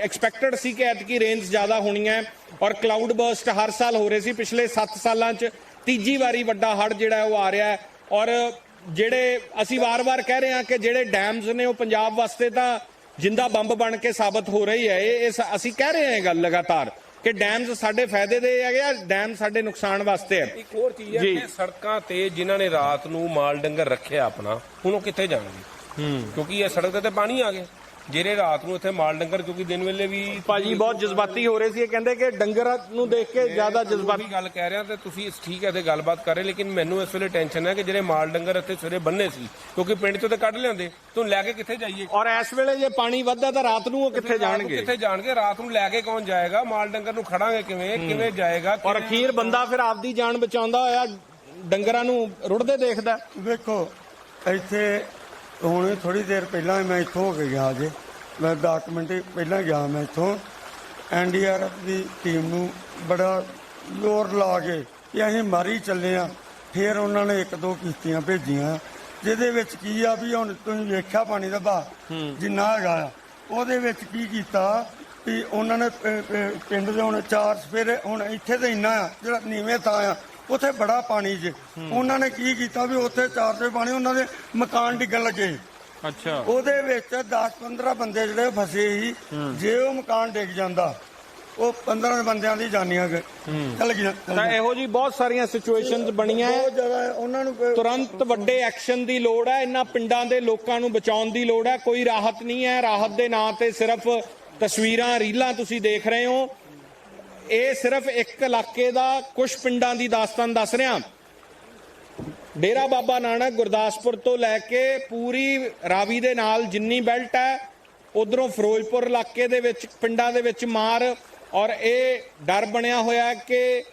D: ਐਕਸਪੈਕਟਡ ਸੀ ਕਿ ਐਤਕੀ ਰੇਂਜ ਜ਼ਿਆਦਾ ਹੋਣੀਆਂ ਹੈ। ਔਰ ਕਲਾਊਡ ਬਰਸਟ ਹਰ ਸਾਲ ਹੋ ਰਹੇ ਸੀ ਪਿਛਲੇ 7 ਸਾਲਾਂ 'ਚ। ਤੀਜੀ ਵਾਰੀ ਵੱਡਾ ਹੜ ਜਿਹੜਾ ਉਹ ਆ ਰਿਹਾ ਹੈ। ਔਰ ਜਿਹੜੇ ਅਸੀਂ ਵਾਰ-ਵਾਰ ਕਹਿ ਰਹੇ ਹਾਂ ਕਿ ਜਿਹੜੇ ਡੈਮਸ ਨੇ ਉਹ ਪੰਜਾਬ ਵਾਸਤੇ ਤਾਂ ਜਿੰਦਾ ਬੰਬ ਬਣ ਕੇ ਸਾਬਤ ਹੋ ਰਹੀ ਹੈ। ਇਹ ਅਸੀਂ ਕਹਿ ਰਹੇ ਹਾਂ ਇਹ ਗੱਲ ਲਗਾਤਾਰ ਕਿ ਡੈਮਸ ਸਾਡੇ ਫਾਇਦੇ ਦੇ ਹੈਗੇ ਆ ਡੈਮ ਸਾਡੇ ਨੁਕਸਾਨ ਵਾਸਤੇ ਹੈ।
I: ਇੱਕ ਹੋਰ ਚੀਜ਼ ਹੈ। ਕਿ ਸੜਕਾਂ ਤੇ ਜਿਨ੍ਹਾਂ ਨੇ ਰਾਤ ਨੂੰ ਮਾਲ ਡੰਗਰ ਰੱਖਿਆ ਆਪਣਾ ਹੁਣ ਉਹ ਕਿੱਥੇ ਜਾਣਗੇ? ਹੂੰ। ਕਿਉਂਕਿ ਇਹ ਸੜਕ ਤੇ ਪਾਣੀ ਆ ਗਿਆ। ਜਿਹੜੇ ਰਾਤ ਨੂੰ ਇੱਥੇ ਮਾਲ ਡੰਗਰ ਕਿਉਂਕਿ ਦਿਨ ਵੇਲੇ ਵੀ
D: ਭਾਜੀ ਬਹੁਤ ਜਜ਼ਬਾਤੀ ਹੋ ਰਹੇ ਸੀ ਇਹ ਕਹਿੰਦੇ ਕਿ ਡੰਗਰਾਂ ਨੂੰ ਦੇਖ ਕੇ ਜ਼ਿਆਦਾ
I: ਜਜ਼ਬਾਤੀ ਗੱਲ ਕਹਿ ਰਿਹਾ ਤੇ ਤੁਸੀਂ ਠੀਕ ਹੈ ਤੇ ਗੱਲਬਾਤ ਕਰ ਰਹੇ ਲੇਕਿਨ ਮੈਨੂੰ ਇਸ ਵੇਲੇ ਟੈਨਸ਼ਨ ਹੈ ਕਿ ਜਿਹੜੇ ਮਾਲ ਡੰਗਰ ਇੱਥੇ ਸਵੇਰੇ ਬੰਨੇ ਸੀ ਕਿਉਂਕਿ ਪਿੰਡ ਚੋਂ ਤੇ ਕੱਢ ਲਿਆਂਦੇ ਤੋਂ ਲੈ ਕੇ ਕਿੱਥੇ ਜਾਈਏ?
D: ਔਰ ਇਸ ਵੇਲੇ ਜੇ ਪਾਣੀ ਵੱਧਦਾ ਤਾਂ ਰਾਤ ਨੂੰ ਉਹ ਕਿੱਥੇ ਜਾਣਗੇ?
I: ਕਿੱਥੇ ਜਾਣਗੇ? ਰਾਤ ਨੂੰ ਲੈ ਕੇ ਕੌਣ ਜਾਏਗਾ? ਮਾਲ ਡੰਗਰ ਨੂੰ ਖੜਾਂਗੇ ਕਿਵੇਂ? ਕਿਵੇਂ ਜਾਏਗਾ?
D: ਔਰ ਅਖੀਰ ਬੰਦਾ ਫਿਰ ਆਪਦੀ ਜਾਨ ਬਚਾਉਂਦਾ ਹੋਇਆ ਡੰਗਰਾਂ ਨੂੰ ਰੁੜਦੇ ਦੇਖਦਾ।
C: ਵੇਖੋ ਇੱਥੇ ਹੁਣ ਥੋੜੀ ਦੇਰ ਪਹਿਲਾਂ ਮੈਂ ਇੱਥੋਂ ਹੋ ਕੇ ਗਿਆ ਜੇ। ਮੈਂ 10 ਮਿੰਟ ਪਹਿਲਾਂ ਗਿਆ ਮੈਂ ਇੱਥੋਂ। ਐਨਡੀਆਰਐਫ ਦੀ ਟੀਮ ਨੂੰ ਬੜਾ ਜ਼ੋਰ ਲਾ ਕੇ ਕਿ ਅਸੀਂ ਮਾਰੀ ਚੱਲੇ ਆ ਫਿਰ ਉਹਨਾਂ ਨੇ ਇੱਕ ਦੋ ਕਿਸ਼ਤੀਆਂ ਭੇਜੀਆਂ। ਜਿਹਦੇ ਵਿੱਚ ਕੀ ਆ ਵੀ ਹੁਣ ਤੁਸੀਂ ਵੇਖਿਆ ਪਾਣੀ ਦਾ ਵਹਾਅ ਜਿੰਨਾ ਹੈਗਾ ਉਹਦੇ ਵਿੱਚ ਕੀ ਕੀਤਾ ਵੀ ਉਹਨਾਂ ਨੇ ਪਿੰਡ ਦੇ ਹੁਣ ਚਾਰ ਸਫੇਰੇ ਹੁਣ ਇੱਥੇ ਤੇ ਇੰਨਾ ਆ ਜਿਹੜਾ ਨੀਵੇਂ ਥਾਂ ਆ ਉੱਥੇ ਬੜਾ ਪਾਣੀ ਜੇ ਉਹਨਾਂ ਨੇ ਕੀ ਕੀਤਾ ਵੀ ਉੱਥੇ ਚਾਰ ਸਫੇ ਪਾਣੀ ਉਹਨਾਂ ਦੇ ਮਕਾਨ ਡਿੱਗਣ ਲੱਗੇ
D: ਅੱਛਾ।
C: ਉਹਦੇ ਵਿੱਚ 10-15 ਬੰਦੇ ਜਿਹੜੇ ਫਸੇ ਸੀ। ਜੇ ਉਹ ਮਕਾਨ ਡਿੱਗ ਜਾਂਦਾ ਉਹ 15 ਬੰਦਿਆਂ ਦੀ ਜਾਨੀਆਂ ਗਏ ਚੱਲ ਗਈਆਂ।
D: ਤਾਂ ਇਹੋ ਜੀ ਬਹੁਤ ਸਾਰੀਆਂ ਸਿਚੁਏਸ਼ਨਸ ਬਣੀਆਂ ਹੈ।
C: ਬਹੁਤ ਜ਼ਿਆਦਾ ਉਹਨਾਂ ਨੂੰ
D: ਤੁਰੰਤ ਵੱਡੇ ਐਕਸ਼ਨ ਦੀ ਲੋੜ ਹੈ। ਇਹਨਾਂ ਪਿੰਡਾਂ ਦੇ ਲੋਕਾਂ ਨੂੰ ਬਚਾਉਣ ਦੀ ਲੋੜ ਹੈ। ਕੋਈ ਰਾਹਤ ਨਹੀਂ ਹੈ। ਰਾਹਤ ਦੇ ਨਾਂ ਤੇ ਸਿਰਫ ਤਸਵੀਰਾਂ ਰੀਲਾਂ ਤੁਸੀਂ ਦੇਖ ਰਹੇ ਹੋ। ਇਹ ਸਿਰਫ ਇੱਕ ਇਲਾਕੇ ਦਾ ਕੁਝ ਪਿੰਡਾਂ ਦੀ ਦਾਸਤਾਨ ਦੱਸ ਰਿਹਾ। ਡੇਰਾ ਬਾਬਾ ਨਾਨਕ ਗੁਰਦਾਸਪੁਰ ਤੋਂ ਲੈ ਕੇ ਪੂਰੀ ਰਾਵੀ ਦੇ ਨਾਲ ਜਿੰਨੀ ਬੈਲਟ ਹੈ, ਉਧਰੋਂ ਫਿਰੋਜ਼ਪੁਰ ਇਲਾਕੇ ਦੇ ਵਿੱਚ, ਪਿੰਡਾਂ ਦੇ ਵਿੱਚ ਮਾਰ ਔਰ ਇਹ ਡਰ ਬਣਿਆ ਹੋਇਆ ਕਿ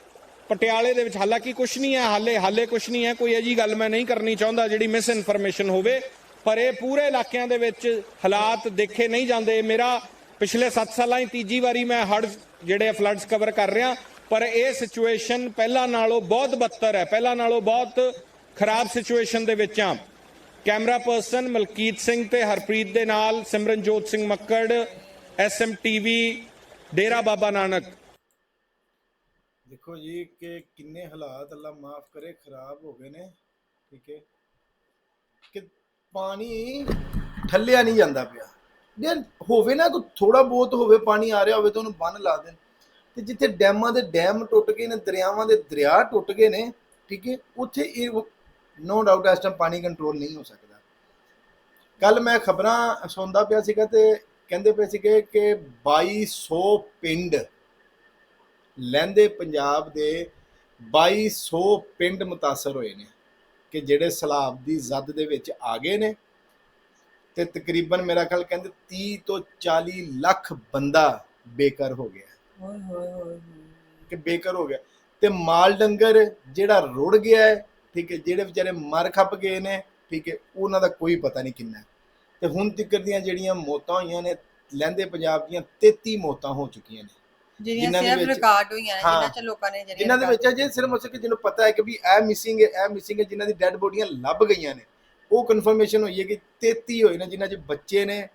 D: ਪਟਿਆਲੇ ਦੇ ਵਿੱਚ ਹਾਲਾਂਕਿ ਕੁਝ ਨਹੀਂ ਹੈ, ਹਾਲੇ ਹਾਲੇ ਕੁਝ ਨਹੀਂ ਹੈ, ਕੋਈ ਅਜੀ ਗੱਲ ਮੈਂ ਨਹੀਂ ਕਰਨੀ ਚਾਹੁੰਦਾ ਜਿਹੜੀ ਮਿਸ ਇਨਫੋਰਮੇਸ਼ਨ ਹੋਵੇ, ਪਰ ਇਹ ਪੂਰੇ ਇਲਾਕਿਆਂ ਦੇ ਵਿੱਚ ਹਾਲਾਤ ਦੇਖੇ ਨਹੀਂ ਜਾਂਦੇ। ਮੇਰਾ ਪਿਛਲੇ 7 ਸਾਲਾਂ ਹੀ ਤੀਜੀ ਵਾਰੀ ਮੈਂ ਹੜ੍ਹ ਜਿਹੜੇ ਫਲੱਡਸ ਕਵਰ ਕਰ ਰਿਹਾ, ਪਰ ਇਹ ਸਿਚੁਏਸ਼ਨ ਪਹਿਲਾਂ ਨਾਲੋਂ ਬਹੁਤ ਬੱਤਰ ਹੈ, ਪਹਿਲਾਂ ਨਾਲੋਂ ਬਹੁਤ ਖਰਾਬ ਸਿਚੁਏਸ਼ਨ ਦੇ ਵਿੱਚ ਆ ਕੈਮਰਾ ਪਰਸਨ ਮਲਕੀਤ ਸਿੰਘ ਤੇ ਹਰਪ੍ਰੀਤ ਦੇ ਨਾਲ ਸਿਮਰਨਜੋਤ ਸਿੰਘ ਮੱਕੜ ਐਸਐਮਟੀਵੀ ਡੇਰਾ ਬਾਬਾ ਨਾਨਕ।
A: ਦੇਖੋ ਜੀ, ਕਿ ਕਿੰਨੇ ਹਾਲਾਤ ਅੱਲਾ ਮਾਫ ਕਰੇ, ਖਰਾਬ ਹੋ ਗਏ ਨੇ, ਠੀਕ ਹੈ। ਕਿ ਪਾਣੀ ਠੱਲਿਆ ਨਹੀਂ ਜਾਂਦਾ ਪਿਆ। ਜੇ ਹੋਵੇ ਨਾ ਕੋਈ ਥੋੜਾ ਬਹੁਤ ਹੋਵੇ, ਪਾਣੀ ਆ ਰਿਹਾ ਹੋਵੇ ਤਾਂ ਉਹਨੂੰ ਬੰਨ ਲਾ ਦੇਣ। ਤੇ ਜਿੱਥੇ ਡੈਮਾਂ ਦੇ ਡੈਮ ਟੁੱਟ ਗਏ ਨੇ, ਦਰਿਆਵਾਂ ਦੇ ਦਰਿਆ ਟੁੱਟ ਗਏ ਨੇ, ਠੀਕ ਹੈ, ਉੱਥੇ ਇਹ ਨੋ ਡਾਊਟ ਇਸ ਟਾਈਮ ਪਾਣੀ ਕੰਟਰੋਲ ਨਹੀਂ ਹੋ ਸਕਦਾ। ਕੱਲ ਮੈਂ ਖਬਰਾਂ ਸੁਣਦਾ ਪਿਆ ਸੀਗਾ ਤੇ ਕਹਿੰਦੇ ਪਏ ਸੀਗੇ ਕਿ 2200 ਪਿੰਡ ਲਹਿੰਦੇ ਪੰਜਾਬ ਦੇ 2200 ਪਿੰਡ ਮੁਤਾਸਰ ਹੋਏ ਨੇ, ਕਿ ਜਿਹੜੇ ਸਲਾਬ ਦੀ ਜ਼ਦ ਦੇ ਵਿੱਚ ਆ ਗਏ ਨੇ। ਤੇ ਤਕਰੀਬਨ ਮੇਰਾ ਖਿਆਲ ਕਹਿੰਦੇ 30 ਤੋਂ 40 ਲੱਖ ਬੰਦਾ ਬੇਕਾਰ ਹੋ ਗਿਆ।
B: ਹੋਏ ਹੋਏ ਹੋਏ।
A: ਕਿ ਬੇਕਾਰ ਹੋ ਗਿਆ। ਤੇ ਮਾਲ ਡੰਗਰ ਜਿਹੜਾ ਰੁੜ ਗਿਆ ਹੈ ਠੀਕ ਹੈ ਜਿਹੜੇ ਵਿਚਾਰੇ ਮਰ ਖੱਪ ਗਏ ਨੇ ਠੀਕ ਹੈ ਉਹਨਾਂ ਦਾ ਕੋਈ ਪਤਾ ਨਹੀਂ ਕਿੰਨਾ। ਤੇ ਹੁਣ ਤੱਕ ਦੀਆਂ ਜਿਹੜੀਆਂ ਮੌਤਾਂ ਹੋਈਆਂ ਨੇ ਲਹਿੰਦੇ ਪੰਜਾਬ ਦੀਆਂ 33 ਮੌਤਾਂ ਹੋ ਚੁੱਕੀਆਂ ਨੇ।
B: ਜਿਹੜੀਆਂ ਸਿਰਫ ਰਿਕਾਰਡ ਹੋਈਆਂ ਨੇ। ਜਿਨ੍ਹਾਂ ਚ ਲੋਕਾਂ ਨੇ ਜਿਹੜੀਆਂ
A: ਜਿਨ੍ਹਾਂ ਦੇ ਵਿੱਚ ਅਜੇ ਸਿਰਫ ਉਸ ਕਿ ਜਿਹਨੂੰ ਪਤਾ ਹੈ ਕਿ ਵੀ ਇਹ ਮਿਸਿੰਗ ਹੈ ਇਹ ਮਿਸਿੰਗ ਹੈ ਜਿਨ੍ਹਾਂ ਦੀ ਡੈੱਡ ਬੋਡੀਆਂ ਲੱਭ ਗਈਆਂ ਨੇ। ਉਹ ਕਨਫਰਮੇਸ਼ਨ ਹੋਈ ਹੈ ਕਿ 33 ਹੋਏ ਨੇ, ਜਿਨ੍ਹਾਂ 'ਚ ਬੱਚੇ ਨੇ,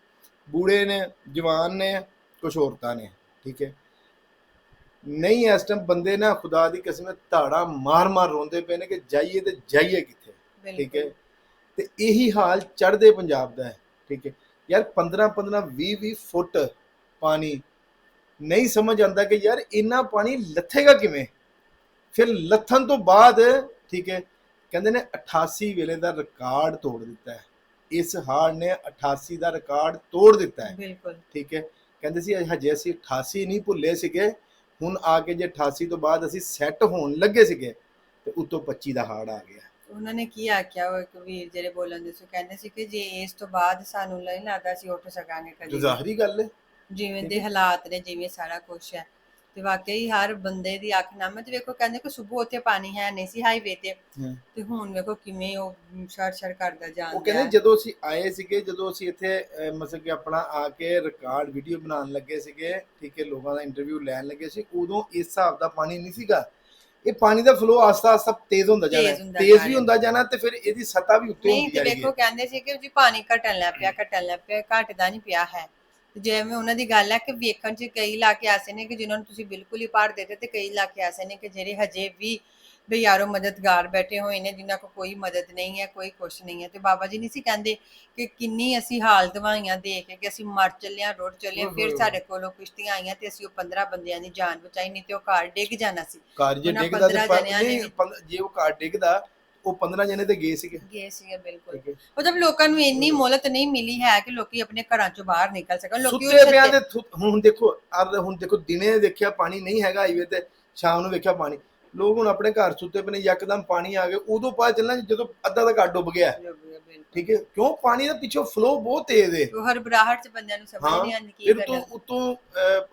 A: ਬੂੜੇ ਨੇ, ਜਵਾਨ ਨੇ ਕੁਝ ਔਰਤਾਂ ਨੇ, ਠੀਕ ਹੈ। ਨਹੀਂ, ਇਸ ਟਾਈਮ ਬੰਦੇ ਨਾ ਖੁਦਾ ਦੀ ਕਸਮ ਧਾੜਾ ਮਾਰ ਮਾਰ ਰੋਂਦੇ ਪਏ ਨੇ ਕਿ ਜਾਈਏ ਤੇ ਜਾਈਏ ਕਿੱਥੇ, ਠੀਕ ਹੈ। ਤੇ ਇਹੀ ਹਾਲ ਚੜ੍ਹਦੇ ਪੰਜਾਬ ਦਾ ਹੈ, ਠੀਕ ਹੈ। ਯਾਰ 15 15 20 20 ਫੁੱਟ ਪਾਣੀ, ਨਹੀਂ ਸਮਝ ਆਉਂਦਾ ਕਿ ਯਾਰ ਇੰਨਾ ਪਾਣੀ ਲੱਥੇਗਾ ਕਿਵੇਂ? ਫਿਰ ਲੱਥਣ ਤੋਂ ਬਾਅਦ, ਠੀਕ ਹੈ ਕਹਿੰਦੇ ਨੇ 88 ਵੇਲੇ ਦਾ ਰਿਕਾਰਡ ਤੋੜ ਦਿੱਤਾ ਹੈ। ਇਸ ਹਾੜ ਨੇ 88 ਦਾ ਰਿਕਾਰਡ ਤੋੜ ਦਿੱਤਾ ਹੈ।
B: ਬਿਲਕੁਲ।
A: ਠੀਕ ਹੈ। ਕਹਿੰਦੇ ਸੀ ਹਜੇ ਅਸੀਂ 88 ਨਹੀਂ ਭੁੱਲੇ ਸੀਗੇ। ਹੁਣ ਆ ਕੇ ਜੇ 88 ਤੋਂ ਬਾਅਦ ਅਸੀਂ ਸੈੱਟ ਹੋਣ ਲੱਗੇ ਸੀਗੇ ਤੇ ਉਤੋਂ 25 ਦਾ ਹਾੜ ਆ ਗਿਆ।
B: ਉਹਨਾਂ ਨੇ ਕੀ ਆਖਿਆ ਉਹ ਇੱਕ ਵੀਰ ਜਿਹੜੇ ਬੋਲਣ ਦੇ ਸੀ ਕਹਿੰਦੇ ਸੀ ਕਿ ਜੇ ਇਸ ਤੋਂ ਬਾਅਦ ਸਾਨੂੰ ਨਹੀਂ ਲੱਗਦਾ ਅਸੀਂ ਉੱਠ ਸਕਾਂਗੇ ਕਦੀ।
A: ਜ਼ਾਹਰੀ ਗੱਲ ਹੈ।
B: ਜਿਵੇਂ ਦੇ ਹਾਲਾਤ ਨੇ ਜਿਵੇਂ ਸਾਰਾ ਕੁਝ ਹੈ। ਤੇ ਵਾਕਈ ਹਰ ਬੰਦੇ ਦੀ ਅੱਖ ਨਮ ਤੇ ਵੇਖੋ ਕਹਿੰਦੇ ਕਿ ਸਵੇਰ ਉੱਥੇ ਪਾਣੀ ਹੈ ਨਹੀਂ ਸੀ ਹਾਈਵੇ ਤੇ। ਤੇ ਹੁਣ ਵੇਖੋ ਕਿਵੇਂ ਉਹ ਛੜ ਛੜ ਕਰਦਾ
A: ਉਹ
B: ਜਾਂਦਾ
A: ਕਹਿੰਦੇ ਜਦੋਂ ਅਸੀਂ ਆਏ ਸੀਗੇ ਜਦੋਂ ਅਸੀਂ ਇੱਥੇ ਮਤਲਬ ਕਿ ਆਪਣਾ ਆ ਕੇ ਰਿਕਾਰਡ ਵੀਡੀਓ ਬਣਾਉਣ ਲੱਗੇ ਸੀਗੇ ਠੀਕ ਹੈ ਲੋਕਾਂ ਦਾ ਇੰਟਰਵਿਊ ਲੈਣ ਲੱਗੇ ਸੀ ਉਦੋਂ ਇਸ ਹਿਸਾਬ ਦਾ ਪਾਣੀ ਨਹੀਂ ਸੀਗਾ ਇਹ ਪਾਣੀ ਦਾ ਫਲੋ ਆਸਤਾ ਆਸਤਾ ਤੇਜ਼ ਹੁੰਦਾ ਜਾਣਾ
B: ਤੇਜ਼
A: ਹੈ। ਵੀ। ਹੁੰਦਾ ਜਾਣਾ ਤੇ ਫਿਰ ਇਹਦੀ ਸਤਾ ਵੀ ਉੱਤੇ
B: ਨਹੀਂ
A: ਹੁੰਦੀ ਜਾ ਰਹੀ
B: ਵੇਖੋ
A: ਹੈ
B: ਕਹਿੰਦੇ ਸੀ ਕਿ ਜੀ ਪਾਣੀ ਘਟਣ ਲੱਗ ਪਿਆ ਘਟਣ ਲੱਗ ਪਿਆ ਘਟਦਾ ਨਹੀਂ ਪਿਆ ਹੈ ਜਿਵੇਂ ਉਹਨਾਂ ਦੀ ਗੱਲ ਹੈ ਕਿ ਵੇਖਣ 'ਚ ਕਈ ਇਲਾਕੇ ਐਸੇ ਨੇ ਕਿ ਜਿਨ੍ਹਾਂ ਨੂੰ ਤੁਸੀਂ ਬਿਲਕੁਲ ਹੀ ਪਾੜ ਦਿੱਤੇ ਤੇ ਕਈ ਇਲਾਕੇ ਐਸੇ ਨੇ ਕਿ ਜਿਹੜੇ ਹਜੇ ਵੀ ਯਾਰੋ ਮਦਦਗਾਰ ਬੈਠੇ ਹੋਏ ਨੇ ਜਿਨ੍ਹਾਂ ਕੋਲ ਕੋਈ ਮਦਦ ਨਹੀਂ ਹੈ ਕੋਈ ਕੁਛ ਨਹੀਂ ਹੈ ਤੇ ਬਾਬਾ ਜੀ ਨਹੀਂ ਸੀ ਕਹਿੰਦੇ ਕਿ ਕਿੰਨੀ ਅਸੀਂ ਹਾਲ ਦਵਾਈਆਂ ਦੇ ਕੇ ਕਿ ਅਸੀਂ ਮਰ ਚੱਲੇ ਹਾਂ ਰੁੜ ਚੱਲੇ ਹਾਂ। ਫਿਰ ਸਾਡੇ ਕੋਲੋਂ ਕਿਸ਼ਤੀਆਂ ਆਈਆਂ ਤੇ ਅਸੀਂ ਉਹ 15 ਬੰਦਿਆਂ ਦੀ ਜਾਨ ਬਚਾਈ ਨਹੀਂ ਤੇ ਉਹ ਘਰ ਡਿੱਗ ਜਾਣਾ ਸੀ
A: ਕਾਰ ਜੇ ਡਿੱਗਦਾ ਤੇ
B: 15
A: ਪਰ-
B: ਜਣਿਆਂ ਨੇ
A: ਨਹੀਂ,
B: ਵੀ-
A: ਪੰਦ- ਜੇ ਉਹ ਕਾਰ ਡਿੱਗਦਾ ਉਹ 15 ਜਣੇ ਤੇ ਗਏ ਸੀਗੇ।
B: ਗਏ ਸੀਗੇ ਬਿਲਕੁਲ।
A: ਠੀਕ ਹੈ।
B: ਉਹ ਜਦ ਲੋਕਾਂ ਨੂੰ ਇੰਨੀ ਮੋਹਲਤ ਨਹੀਂ ਮਿਲੀ ਹੈ ਕਿ ਲੋਕੀ ਆਪਣੇ ਘਰਾਂ ਚੋਂ ਬਾਹਰ ਨਿਕਲ ਸਕਣ ਲੋਕੀ
A: ਸੁੱਤੇ ਪਿਆਂ ਥੁ- ਹੁਣ ਦੇਖੋ ਅਰ ਹੁਣ ਦੇਖੋ ਦਿਨੇ ਦੇਖਿਆ ਪਾਣੀ ਨਹੀਂ ਹੈਗਾ ਹਾਈਵੇ ਤੇ ਸ਼ਾਮ ਨੂੰ ਵੇਖਿਆ ਪਾਣੀ। ਲੋਕ ਹੁਣ ਆਪਣੇ ਘਰ ਸੁੱਤੇ ਪਏ ਨੇ ਯਕਦਮ ਪਾਣੀ ਆ ਗਿਆ। ਉਦੋਂ ਪਤਾ ਚੱਲਣਾ ਜਦੋਂ ਅੱਧਾ ਦਾ ਘਰ ਡੁੱਬ ਗਿਆ। ਠੀਕ ਹੈ ਕਿਉਂ? ਪਾਣੀ ਦਾ ਪਿੱਛੋਂ ਫਲੋ ਬਹੁਤ ਤੇਜ਼ ਹੈ
B: ਉਹ ਹਰਬਰਾਹਟ ਚ ਬੰਦਿਆਂ ਨੂੰ ਸਮਝ
A: ਹਾਂ,
B: ਨਹੀਂ ਆਉਂਦੀ ਕੀ
A: ਫਿਰ
B: ਕਰਨਾ
A: ਤੋਂ ਉਤੋਂ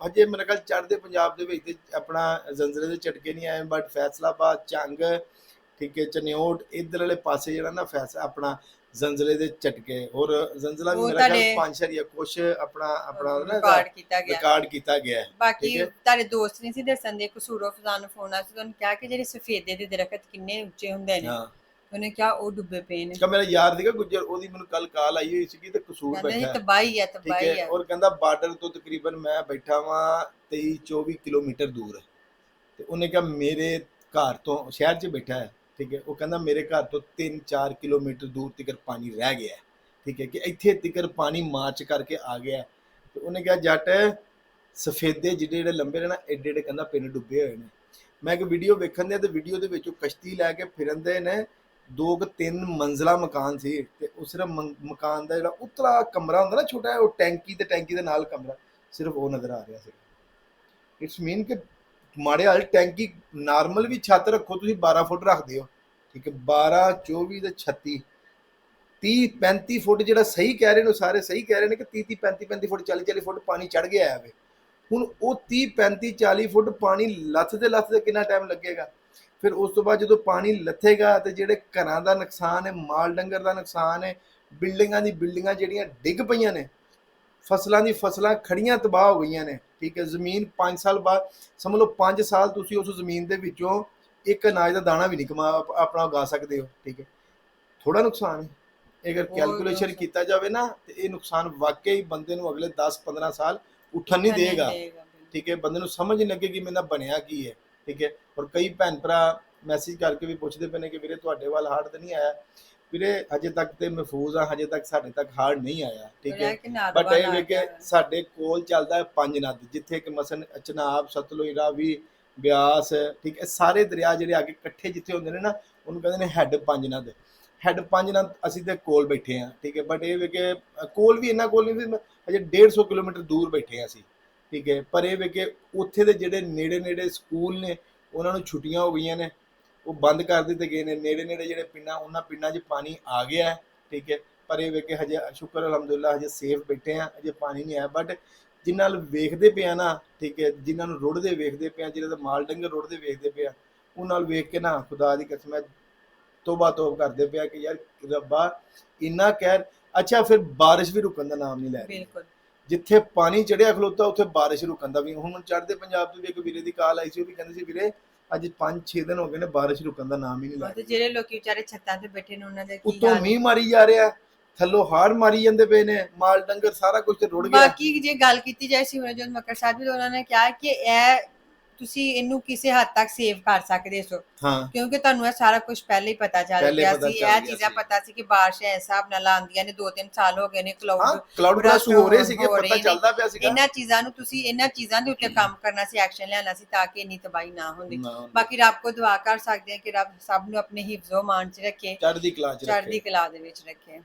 A: ਹਜੇ ਮੇਰੇ ਖਿਆਲ ਚੜ੍ਹਦੇ ਪੰਜਾਬ ਦੇ ਵਿੱਚ ਤੇ ਆਪਣਾ ਜ਼ੰਜ਼ਰੇ ਦੇ ਝਟਕੇ ਨਹੀਂ ਆਏ ਬਟ ਫੈਸਲਾਬਾਦ ਚੰਗ ਠੀਕ ਹੈ ਚਨਿਓਟ ਇਧਰ ਵਾਲੇ ਪਾਸੇ ਜਿਹੜਾ ਨਾ ਫੈਸਲਾ ਆਪਣਾ ਜ਼ੰਜ਼ਰੇ ਦੇ ਝਟਕੇ ਔਰ ਜ਼ੰਜ਼ਲਾ ਵੀ
B: ਉਹ
A: ਮੇਰਾ ਖਿਆਲ
B: ਤੁਹਾਡੇ-
A: ਪੰਜ ਸ਼ਰੀਆ ਕੁਛ ਆਪਣਾ ਆਪਣਾ ਨਾ
B: ਰਿਕਾਰਡ ਕੀਤਾ ਗਿਆ।
A: ਰਿਕਾਰਡ ਕੀਤਾ ਗਿਆ ਹੈ
B: ਬਾਕੀ
A: ਠੀਕ ਹੈ।
B: ਤੁਹਾਡੇ ਦੋਸਤ ਨਹੀਂ ਸੀ ਦੱਸਣ ਦੇ ਕਸੂਰੋ ਫਜ਼ਾਨ ਫੋਨ ਆ ਸੀ ਤੁਹਾਨੂੰ ਕਿਹਾ ਕਿ ਜਿਹੜੇ ਸਫੇਦੇ ਦੇ ਦਰਖਤ ਕਿੰਨੇ ਉੱਚੇ ਹੁੰਦੇ ਨੇ।
A: ਹਾਂ।
B: ਉਹਨੇ ਕਿਹਾ ਉਹ ਡੁੱਬੇ ਪਏ ਨੇ।
A: ਕਾ ਮੇਰਾ ਯਾਰ ਸੀਗਾ ਗੁੱਜਰ ਉਹਦੀ ਮੈਨੂੰ ਕੱਲ ਕਾਲ ਆਈ ਹੋਈ ਸੀਗੀ ਤੇ ਕਸੂਰ
B: ਕਹਿੰਦਾ
A: ਬੈਠਾ। ਹੈ।
B: ਤਬਾਹੀ ਹੈ
A: ਠੀਕ
B: ਤਬਾਹੀ
A: ਹੈ
B: ਹੈ
A: ਔਰ ਕਹਿੰਦਾ ਬਾਰਡਰ ਤੋਂ ਤਕਰੀਬਨ ਮੈਂ ਬੈਠਾ ਵਾਂ 23 24 ਕਿਲੋਮੀਟਰ ਦੂਰ। ਤੇ ਉਹਨੇ ਕਿਹਾ ਮੇਰੇ ਘਰ ਤੋਂ ਸ਼ਹਿਰ 'ਚ ਬੈਠਾ ਹੈ। ਠੀਕ ਹੈ, ਉਹ ਕਹਿੰਦਾ ਮੇਰੇ ਘਰ ਤੋਂ 3 4 ਕਿਲੋਮੀਟਰ ਦੂਰ ਤੱਕ ਪਾਣੀ ਰਹਿ ਗਿਆ ਠੀਕ ਹੈ ਕਿ ਇੱਥੇ ਤੱਕ ਪਾਣੀ ਮਾਰਚ ਕਰਕੇ ਆ ਗਿਆ ਤੇ ਉਹਨੇ ਕਿਹਾ, ਜੱਟ, ਸਫੇਦੇ ਜਿਹੜੇ ਜਿਹੜੇ ਲੰਬੇ ਨੇ ਐਡੇ ਐਡੇ ਕਹਿੰਦਾ ਪਿੰਡ ਡੁੱਬੇ ਹੋਏ ਨੇ। ਮੈਂ ਇੱਕ ਵੀਡੀਓ ਵੇਖਣ ਦੇ ਤੇ ਵੀਡੀਓ ਦੇ ਵਿੱਚ ਉਹ ਕਸ਼ਤੀ ਲੈ ਕੇ ਫਿਰਨਦੇ ਨੇ, ਦੋ ਕੁ ਤਿੰਨ ਮੰਜ਼ਲਾ ਮਕਾਨ ਸੀ ਤੇ ਉਹ ਸਿਰਫ ਮਕਾਨ ਦਾ ਜਿਹੜਾ ਉਤਲਾ ਕਮਰਾ ਹੁੰਦਾ ਨਾ ਛੋਟਾ ਉਹ ਟੈਂਕੀ ਤੇ ਟੈਂਕੀ ਦੇ ਨਾਲ ਕਮਰਾ, ਸਿਰਫ ਉਹ ਨਜ਼ਰ ਆ ਰਿਹਾ ਸੀ ਇਟਸ ਮੀਨ ਕਿ ਮਾੜੇ ਹਾਲ, ਟੈਂਕੀ ਨਾਰਮਲ ਵੀ ਛੱਤ ਰੱਖੋ, ਤੁਸੀਂ 12 ਫੁੱਟ ਰੱਖਦੇ ਹੋ। ਠੀਕ ਹੈ 12 24 ਤੇ 36 30 35 ਫੁੱਟ ਜਿਹੜਾ ਸਹੀ ਕਹਿ ਰਹੇ ਨੇ, ਉਹ ਸਾਰੇ ਸਹੀ ਕਹਿ ਰਹੇ ਨੇ ਕਿ 30 30 35 35 ਫੁੱਟ 40 40 ਫੁੱਟ ਪਾਣੀ ਚੜ ਗਿਆ ਹੈ ਹੁਣ ਉਹ 30 35 40 ਫੁੱਟ ਪਾਣੀ ਲੱਥਦੇ ਲੱਥਦੇ ਕਿੰਨਾ ਟਾਈਮ ਲੱਗੇਗਾ? ਫਿਰ ਉਸ ਤੋਂ ਬਾਅਦ ਜਦੋਂ ਪਾਣੀ ਲੱਥੇਗਾ ਤੇ ਜਿਹੜੇ ਘਰਾਂ ਦਾ ਨੁਕਸਾਨ ਹੈ, ਮਾਲ ਡੰਗਰ ਦਾ ਨੁਕਸਾਨ ਹੈ, ਬਿਲਡਿੰਗਾਂ ਦੀ ਬਿਲਡਿੰਗਾਂ ਜਿਹੜੀਆਂ ਡਿੱਗ ਪਈਆਂ ਨੇ ਫਸਲਾਂ ਦੀ ਫਸਲਾਂ ਖੜੀਆਂ ਤਬਾਹ ਹੋ ਗਈਆਂ ਨੇ ਠੀਕ ਹੈ ਜ਼ਮੀਨ 5 ਸਾਲ ਬਾਅਦ ਸਮਝ ਲਓ 5 ਸਾਲ ਤੁਸੀਂ ਉਸ ਜ਼ਮੀਨ ਦੇ ਵਿੱਚੋਂ ਇੱਕ ਅਨਾਜ ਦਾ ਦਾਣਾ ਵੀ ਨਹੀਂ ਕਮਾ ਆਪਣਾ ਉਗਾ ਸਕਦੇ ਹੋ ਠੀਕ ਹੈ। ਥੋੜਾ ਨੁਕਸਾਨ ਹੈ ਅਗਰ ਕੈਲਕੂਲੇਸ਼ਨ। ਕੀਤਾ ਜਾਵੇ ਨਾ ਤੇ ਇਹ ਨੁਕਸਾਨ ਵਾਕਈ ਬੰਦੇ ਨੂੰ ਅਗਲੇ 10 15 ਸਾਲ ਉੱਠਣ ਨਹੀਂ ਦੇਗਾ ਠੀਕ ਹੈ ਬੰਦੇ ਨੂੰ ਸਮਝ ਨਹੀਂ ਲੱਗੇ ਕਿ ਮੇਰੇ ਬਣਿਆ ਕੀ ਹੈ ਠੀਕ ਹੈ। ਔਰ ਕਈ ਭੈਣ ਭਰਾ ਮੈਸੇਜ ਕਰਕੇ ਵੀ ਪੁੱਛਦੇ ਪਏ ਨੇ ਕਿ ਵੀਰੇ ਤੁਹਾਡੇ ਵੱਲ ਹਾਰਟ ਤਾਂ ਨਹੀਂ ਆਇਆ। ਵੀਰੇ ਹਜੇ ਤੱਕ ਤੇ ਮਹਿਫੂਜ਼ ਆ ਹਜੇ ਤੱਕ ਸਾਡੇ ਤੱਕ ਹਾਰਟ ਨਹੀਂ ਆਇਆ ਠੀਕ ਹੈ? ਬਟ ਇਹ ਵੇ ਕਿ ਸਾਡੇ ਕੋਲ ਚੱਲਦਾ ਹੈ ਪੰਜ ਨਦ ਜਿੱਥੇ ਕਿ ਮਸਨ ਚਨਾਬ ਸਤਲੁਜ ਰਾਵੀ ਬਿਆਸ ਠੀਕ ਹੈ ਸਾਰੇ ਦਰਿਆ ਜਿਹੜੇ ਕੇ ਇਕੱਠੇ ਜਿੱਥੇ ਹੁੰਦੇ ਨੇ ਨਾ ਉਹਨੂੰ ਕਹਿੰਦੇ ਨੇ ਹੈੱਡ ਪੰਜ ਨਦ। ਹੈੱਡ ਪੰਜ ਨਦ ਅਸੀਂ ਤੇ ਕੋਲ ਬੈਠੇ ਆ ਠੀਕ ਹੈ? ਬਟ ਇਹ ਵੇ ਕਿ ਕੋਲ ਵੀ ਇੰਨਾ ਕੋਲ ਨਹੀਂ ਵੀ ਹਜੇ 150 ਕਿਲੋਮੀਟਰ ਦੂਰ ਬੈਠੇ ਆ ਅਸੀਂ ਠੀਕ ਹੈ? ਪਰ ਇਹ ਵੇ ਕਿ ਉੱਥੇ ਦੇ ਜਿਹੜੇ ਨੇੜੇ ਨੇੜੇ ਸਕੂਲ ਨੇ ਉਹਨਾਂ ਨੂੰ ਛੁੱਟੀਆਂ ਹੋ ਗਈਆਂ ਨੇ ਉਹ ਬੰਦ ਕਰ ਦਿੱਤੇ ਗਏ ਨੇ। ਨੇੜੇ ਨੇੜੇ ਜਿਹੜੇ ਪਿੰਡਾਂ ਉਹਨਾਂ ਪਿੰਡਾਂ 'ਚ ਪਾਣੀ ਆ ਗਿਆ ਠੀਕ ਹੈ। ਪਰ ਇਹ ਵੇ ਕਿ ਹਜੇ ਸ਼ੁਕਰ ਅਲਹਮਦੁਲਿਲਾ ਹਜੇ ਸੇਫ ਬੈਠੇ ਆ ਹਜੇ ਪਾਣੀ ਨਹੀਂ ਆਇਆ। ਬਟ ਜਿਨ੍ਹਾਂ ਨਾਲ ਵੇਖਦੇ ਪਿਆ ਨਾ ਠੀਕ ਹੈ ਜਿਨ੍ਹਾਂ ਨੂੰ ਰੁੜਦੇ ਵੇਖਦੇ ਪਿਆ ਜਿਹਨਾਂ ਦਾ ਮਾਲ ਡੰਗਰ ਰੁੜਦੇ ਵੇਖਦੇ ਪਿਆ ਉਹ ਨਾਲ ਵੇਖ ਕੇ ਨਾ ਖੁਦਾ ਦੀ ਕਸਮ ਹੈ ਤੋਬਾ ਤੋਬ ਕਰਦੇ ਪਿਆ ਕਿ ਯਾਰ ਰੱਬਾ ਇੰਨਾ ਕਹਿਰ ਅੱਛਾ ਫਿਰ ਬਾਰਿਸ਼ ਵੀ ਰੁਕਣ ਦਾ ਨਾਮ ਨਹੀਂ ਲੈ ਰਹੀ।
B: ਬਿਲਕੁਲ।
A: ਜਿੱਥੇ ਪਾਣੀ ਚੜਿਆ ਖਲੋਤਾ ਉੱਥੇ ਬਾਰਿਸ਼ ਰੁਕਣ ਦਾ ਵੀ ਹੁਣ ਚੜ੍ਹਦੇ ਪੰਜਾਬ ਤੋਂ ਵੀ ਇੱਕ ਵੀਰੇ ਦੀ ਕਾਲ ਆਈ ਸੀ ਉਹ ਵੀ ਕਹਿੰਦੇ ਸੀ ਵੀਰੇ ਅੱਜ 5-6 ਦਿਨ ਹੋ ਗਏ ਨੇ ਬਾਰਿਸ਼ ਰੁਕਣ ਦਾ ਨਾਮ ਹੀ ਨਹੀਂ ਲੈ
B: ਤੇ
A: ਰਹੀ
B: ਜਿਹੜੇ ਲੋਕੀ ਵਿਚਾਰੇ ਛੱਤਾਂ ਤੇ ਬੈਠੇ ਨੇ ਉਹਨਾਂ ਦੇ ਕੀ
A: ਉੱਤੋਂ
B: ਹਾਲ
A: ਮੀਂਹ ਮਾਰੀ ਜਾ ਰਿਹਾ ਥੱਲੋਂ ਹਾੜ ਮਾਰੀ ਜਾਂਦੇ ਪਏ ਨੇ ਮਾਲ ਡੰਗਰ ਸਾਰਾ ਕੁਝ ਤੇ ਰੁੜ ਗਿਆ।
B: ਬਾਕੀ ਜੇ ਗੱਲ ਕੀਤੀ ਜਾਏ ਸਿਮਰਜੋਤ ਮੱਕੜ ਸਾਹਿਬ ਜੀ ਉਹਨਾਂ ਨੇ ਕਿਹਾ ਕਿ ਇਹ ਤੁਸੀਂ ਇਹਨੂੰ ਕਿਸੇ ਹੱਦ ਤੱਕ ਸੇਵ ਕਰ ਸਕਦੇ ਹੋ
A: ਹਾਂ।
B: ਕਿਉਂਕਿ ਤੁਹਾਨੂੰ ਇਹ ਸਾਰਾ ਕੁਝ ਪਹਿਲੇ ਹੀ ਪਤਾ ਚੱਲ
A: ਪਹਿਲੇ
B: ਗਿਆ
A: ਪਤਾ
B: ਸੀ
A: ਚੱਲ
B: ਇਹ
A: ਗਿਆ
B: ਚੀਜ਼ਾਂ
A: ਸੀ।
B: ਪਤਾ ਸੀ ਕਿ ਬਾਰਿਸ਼ਾਂ ਇਸ ਹਿਸਾਬ ਨਾਲ ਆਉਂਦੀਆਂ ਨੇ 2-3 ਸਾਲ ਹੋ ਗਏ ਨੇ
A: ਹਾਂ
B: ਕਲਾਉਡ
A: ਕਲਾਉਡ ਬਰਸਟ ਹੋ ਰਹੇ ਸੀਗੇ ਪਤਾ। ਚੱਲਦਾ ਪਿਆ ਸੀਗਾ।
B: ਇਹਨਾਂ ਚੀਜ਼ਾਂ ਨੂੰ ਤੁਸੀਂ ਇਹਨਾਂ ਚੀਜ਼ਾਂ ਦੇ ਉੱਤੇ ਕੰਮ ਕਰਨਾ ਸੀ ਐਕਸ਼ਨ ਲੈਣਾ ਸੀ ਤਾਂ ਕਿ ਇੰਨੀ ਤਬਾਹੀ ਨਾ ਹੁੰਦੀ।
A: ਨਾ,
B: ਬਾਕੀ ਰੱਬ ਕੋ ਦੁਆ ਕਰ ਸਕਦੇ ਹਾਂ ਕਿ ਰੱਬ ਸਭ ਨੂੰ ਆਪਣੇ ਹਿਫਜ਼ੋ ਮਾਨ ਚ ਰੱਖੇ
A: ਚੜ੍ਹਦੀ ਕਲਾ ਚ
B: ਚੜ੍ਹਦੀ
A: ਰੱਖੇ
B: ਕਲਾ ਦੇ ਵਿੱਚ ਰੱਖੇ।